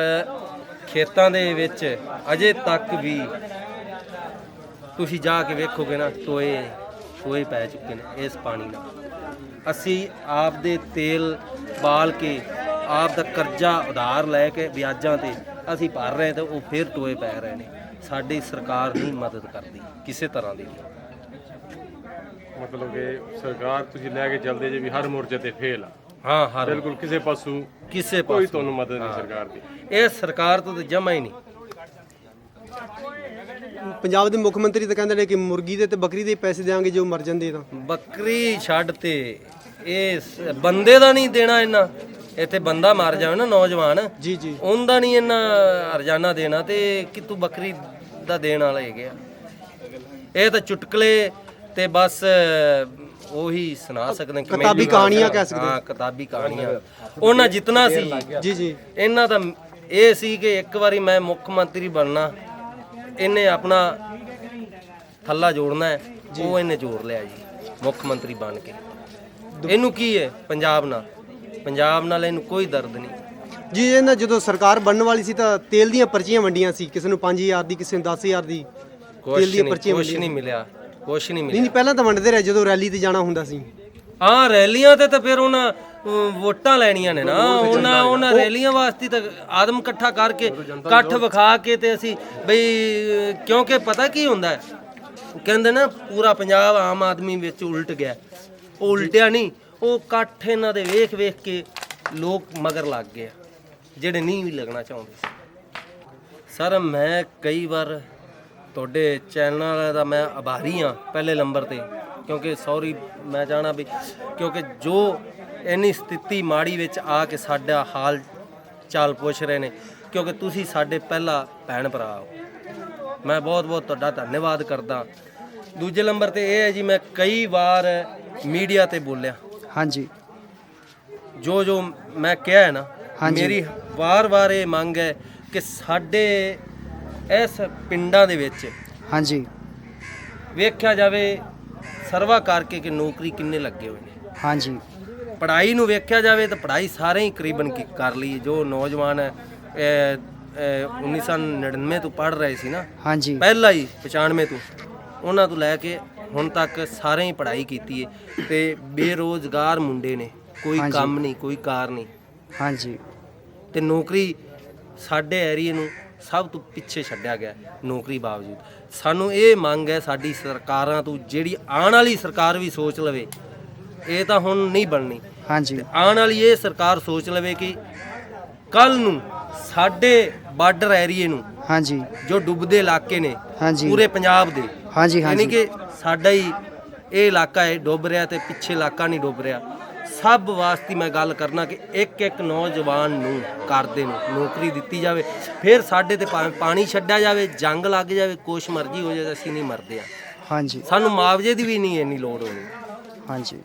ਖੇਤਾਂ ਦੇ ਵਿੱਚ ਅਜੇ ਤੱਕ ਵੀ ਤੁਸੀਂ ਜਾ ਕੇ ਵੇਖੋਗੇ ਨਾ, ਟੋਏ ਟੋਏ ਪੈ ਚੁੱਕੇ ਨੇ ਇਸ ਪਾਣੀ ਨਾਲ। ਅਸੀਂ ਆਪ ਦੇ ਤੇਲ ਬਾਲ ਕੇ ਆਪ ਦਾ ਕਰਜ਼ਾ ਉਧਾਰ ਲੈ ਕੇ ਵਿਆਜਾਂ ਤੇ ਅਸੀਂ ਭਰ ਰਹੇ ਤੇ ਉਹ ਫਿਰ ਟੋਏ ਪੈ ਰਹੇ ਨੇ। ਸਾਡੀ ਸਰਕਾਰ ਨਹੀਂ ਮਦਦ ਕਰਦੀ ਕਿਸੇ ਤਰ੍ਹਾਂ ਦੀ। ਮਤਲਬ ਕਿ ਸਰਕਾਰ ਤੁਸੀਂ ਲੈ ਕੇ ਚੱਲਦੇ ਜੇ ਵੀ ਹਰ ਮੋਰਚੇ ਤੇ ਫੇਲ ਆ। ਹਾਂ ਹਰ ਬਿਲਕੁਲ ਕਿਸੇ ਪਾਸੋਂ ਕਿਸੇ ਕੋਈ ਪਾਸੇ। ਤੁਹਾਨੂੰ ਮਦਦ ਨਹੀਂ ਸਰਕਾਰ ਦੀ। ਇਹ ਸਰਕਾਰ ਤੋਂ ਤਾਂ ਜਮਾ ਹੀ ਨਹੀਂ। ਪੰਜਾਬ ਦੇ ਮੁੱਖ ਮੰਤਰੀ ਤਾਂ ਕਹਿੰਦੇ ਨੇ ਕਿ ਮੁਰਗੀ ਦੇ ਤੇ ਬੱਕਰੀ ਦੇ ਪੈਸੇ ਦੇਾਂਗੇ ਜੋ ਮਰ ਜਾਂਦੇ ਤਾਂ। ਬੱਕਰੀ ਛੱਡ ਤੇ ਇਹ ਸ- ਬੰਦੇ ਦਾ ਨਹੀਂ ਦੇਣਾ ਇਹਨਾਂ ਇੱਥੇ ਬੰਦਾ ਮਰ ਜਾਵੇ ਨਾ ਨੌਜਵਾਨ। ਜੀ ਜੀ। ਉਹਦਾ ਨਹੀਂ ਇਹਨਾਂ ਹਰਜਾਨਾ ਦੇਣਾ ਤੇ ਕਿਤੋਂ ਬੱਕਰੀ ਦਾ ਦੇਣ ਵਾਲੇ ਹੈਗੇ। ਆ ਇਹ ਤਾਂ ਚੁਟਕਲੇ ਤੇ ਬਸ ਉਹੀ ਸੁਣਾ ਸਕਦੇ ਹਾਂ, ਕਿਤਾਬੀ ਕਹਾਣੀਆਂ ਕਹਿ ਸਕਦੇ ਹਾਂ। ਕਿਤਾਬੀ ਕਹਾਣੀਆਂ। ਉਹਨਾਂ ਜਿਤਨਾ ਸੀ। ਜੀ ਜੀ। ਇਹਨਾਂ ਦਾ ਇਹ ਸੀ ਕਿ ਇੱਕ ਵਾਰੀ ਮੈਂ ਮੁੱਖ ਮੰਤਰੀ ਬਣਨਾ ਇਹਨੇ ਆਪਣਾ ਥੱਲਾ ਜੋੜਨਾ ਹੈ। ਉਹ ਇਹਨੇ ਜੋੜ ਲਿਆ ਜੀ ਮੁੱਖ ਮੰਤਰੀ ਬਣ ਕੇ। ਇਹਨੂੰ ਕੀ ਹੈ? ਪੰਜਾਬ ਨਾਲ। ਪੰਜਾਬ ਨਾਲ ਇਹਨੂੰ ਕੋਈ ਦਰਦ ਨਹੀਂ। ਜੀ ਇਹਨਾਂ ਜਦੋਂ ਸਰਕਾਰ ਬਣਨ ਵਾਲੀ ਸੀ ਤਾਂ ਤੇਲ ਦੀਆਂ ਪਰਚੀਆਂ ਵੰਡੀਆਂ ਸੀ। ਕਿਸੇ ਨੂੰ 5000 ਦੀ ਕਿਸੇ ਨੂੰ 10000 ਦੀ ਕੁਛ ਤੇਲ ਦੀਆਂ ਨਹੀਂ ਪਰਚੀਆਂ ਕੁਛ ਨਹੀਂ ਮਿਲਿਆ। ਕੁਛ ਨਹੀਂ ਨਹੀਂ ਮਿਲਿਆ। ਨਹੀਂ ਪਹਿਲਾਂ ਤਾਂ ਵੰਡਦੇ ਰਹੇ ਜਦੋਂ ਰੈਲੀ ਤੇ ਜਾਣਾ ਹੁੰਦਾ ਸੀ। ਹਾਂ ਰੈਲੀਆਂ ਤੇ ਤਾਂ ਫਿਰ ਉਹਨਾਂ ਅਮ, ਵੋਟਾਂ ਲੈਣੀਆਂ ਨੇ ਨਾ। ਉਹਨਾਂ ਉਹਨਾਂ ਰੈਲੀਆਂ ਵਾਸਤੇ ਤਾਂ ਆਦਮ ਇਕੱਠਾ ਕਰਕੇ ਇਕੱਠ ਵਿਖਾ ਕੇ ਤੇ ਅਸੀਂ ਬਈ ਕਿਉਂਕਿ ਪਤਾ ਕੀ ਹੁੰਦਾ ਹੈ? ਕਹਿੰਦੇ ਨਾ ਪੂਰਾ ਪੰਜਾਬ ਆਮ ਆਦਮੀ ਵਿੱਚ ਉਲਟ ਗਿਆ। ਉਹ ਉਲਟਿਆ ਨਹੀਂ। ਉਹ ਇਕੱਠ ਇਹਨਾਂ ਦੇ ਵੇਖ ਵੇਖ ਕੇ ਲੋਕ ਮਗਰ ਲੱਗ ਗਏ ਜਿਹੜੇ ਨਹੀਂ ਵੀ ਲੱਗਣਾ ਚਾਹੁੰਦੇ। ਸੀ ਸਰ ਮੈਂ ਕਈ ਵਾਰ ਤੁਹਾਡੇ ਚੈਨਲ ਦਾ ਮੈਂ ਆਭਾਰੀ ਹਾਂ ਪਹਿਲੇ ਨੰਬਰ ਤੇ ਕਿਉਂਕਿ ਸੌਰੀ ਮੈਂ ਜਾਣਾ ਵੀ ਕਿਉਂਕਿ ਜੋ ਇੰਨੀ ਸਥਿਤੀ ਮਾੜੀ ਵਿੱਚ ਆ ਕੇ ਸਾਡਾ ਹਾਲ ਚਾਲ ਪੁੱਛ ਰਹੇ ਨੇ ਕਿਉਂਕਿ ਤੁਸੀਂ ਸਾਡੇ ਪਹਿਲਾ ਭੈਣ ਭਰਾ ਹੋ। ਮੈਂ ਬਹੁਤ ਬਹੁਤ ਤੁਹਾਡਾ ਧੰਨਵਾਦ ਕਰਦਾ। ਦੂਜੇ ਨੰਬਰ ਤੇ ਇਹ ਹੈ ਜੀ ਮੈਂ ਕਈ ਵਾਰ ਮੀਡੀਆ ਤੇ ਬੋਲਿਆ। ਹਾਂਜੀ। ਜੋ ਜੋ ਮੈਂ ਕਿਹਾ ਹੈ ਨਾ ਹਾਂਜੀ। ਮੇਰੀ ਵਾਰ-ਵਾਰ ਇਹ ਮੰਗ ਹੈ ਕਿ ਸਾਡੇ ਇਸ ਪਿੰਡਾਂ ਦੇ ਵਿੱਚ ਹਾਂਜੀ। ਵੇਖਿਆ ਜਾਵੇ ਸਰਵਾ ਕਰਕੇ ਕਿ ਨੌਕਰੀ ਕਿੰਨੇ ਲੱਗੇ ਹੋਏ ਨੇ। ਹਾਂਜੀ। ਪੜ੍ਹਾਈ ਨੂੰ ਵੇਖਿਆ ਜਾਵੇ ਤਾਂ ਪੜ੍ਹਾਈ ਸਾਰੇ ਹੀ ਕਰੀਬਨ ਕੀ ਕਰ ਲਈ। ਜੋ ਨੌਜਵਾਨ ਹੈ, ਇਹ, ਇਹ 1999 ਤੋਂ ਪੜ੍ਹ ਰਹੇ ਸੀ ਨਾ ਹਾਂਜੀ। ਪਹਿਲਾਂ ਹੀ 95 ਤੋਂ ਉਹਨਾਂ ਤੋਂ ਲੈ ਕੇ ਹੁਣ ਤੱਕ ਸਾਰੇ ਹੀ ਪੜ੍ਹਾਈ ਕੀਤੀ ਹੈ ਤੇ ਬੇਰੋਜ਼ਗਾਰ ਮੁੰਡੇ ਨੇ ਕੋਈ ਹਾਂਜੀ। ਕੰਮ ਨਹੀਂ ਕੋਈ ਕਾਰ ਨਹੀਂ। ਹਾਂਜੀ। ਤੇ ਨੌਕਰੀ ਸਾਡੇ ਏਰੀਏ ਨੂੰ ਸਭ ਤੋਂ ਪਿੱਛੇ ਛੱਡਿਆ ਗਿਆ ਨੌਕਰੀ ਬਾਵਜੂਦ। ਸਾਨੂੰ ਇਹ ਮੰਗ ਹੈ ਸਾਡੀ ਸਰਕਾਰਾਂ ਤੋਂ ਜਿਹੜੀ ਆਉਣ ਵਾਲੀ ਸਰਕਾਰ ਵੀ ਸੋਚ ਲਵੇ ਇਹ ਤਾਂ ਹੁਣ ਨਹੀਂ ਬਣਨੀ। ਹਾਂਜੀ। ਆਉਣ ਵਾਲੀ ਇਹ ਸਰਕਾਰ ਸੋਚ ਲਵੇ ਕਿ ਕੱਲ ਨੂੰ ਸਾਡੇ ਬਾਰਡਰ ਏਰੀਏ ਨੂੰ ਹਾਂਜੀ। ਜੋ ਡੁੱਬਦੇ ਇਲਾਕੇ ਨੇ ਹਾਂਜੀ। ਪੂਰੇ ਪੰਜਾਬ ਦੇ ਹਾਂਜੀ ਯਾਨੀ ਹਾਂਜੀ ਕਿ ਸਾਡਾ ਹੀ ਇਹ ਇਲਾਕਾ ਹੈ ਡੁੱਬ ਰਿਹਾ ਤੇ ਪਿੱਛੇ ਇਲਾਕਾ ਨਹੀਂ ਡੁੱਬ ਰਿਹਾ। ਸਭ ਵਾਸਤੇ ਮੈਂ ਗੱਲ ਕਰਨਾ ਕਿ ਇੱਕ ਇੱਕ ਨੌਜਵਾਨ ਨੂੰ ਕਰਦੇ ਨੂੰ ਨੌਕਰੀ ਦਿੱਤੀ ਜਾਵੇ ਫਿਰ ਸਾਡੇ ਤੇ ਭਾਵੇਂ ਪਾਣੀ ਛੱਡਿਆ ਜਾਵੇ ਜੰਗ ਲੱਗ ਜਾਵੇ ਕੁਛ ਮਰਜ਼ੀ ਹੋ ਜਾਵੇ ਅਸੀਂ ਨਹੀਂ ਮਰਦੇ ਆ। ਹਾਂਜੀ। ਸਾਨੂੰ ਮੁਆਵਜ਼ੇ ਦੀ ਵੀ ਨਹੀਂ ਇੰਨੀ ਲੋੜ ਹੋਣੀ। ਹਾਂਜੀ।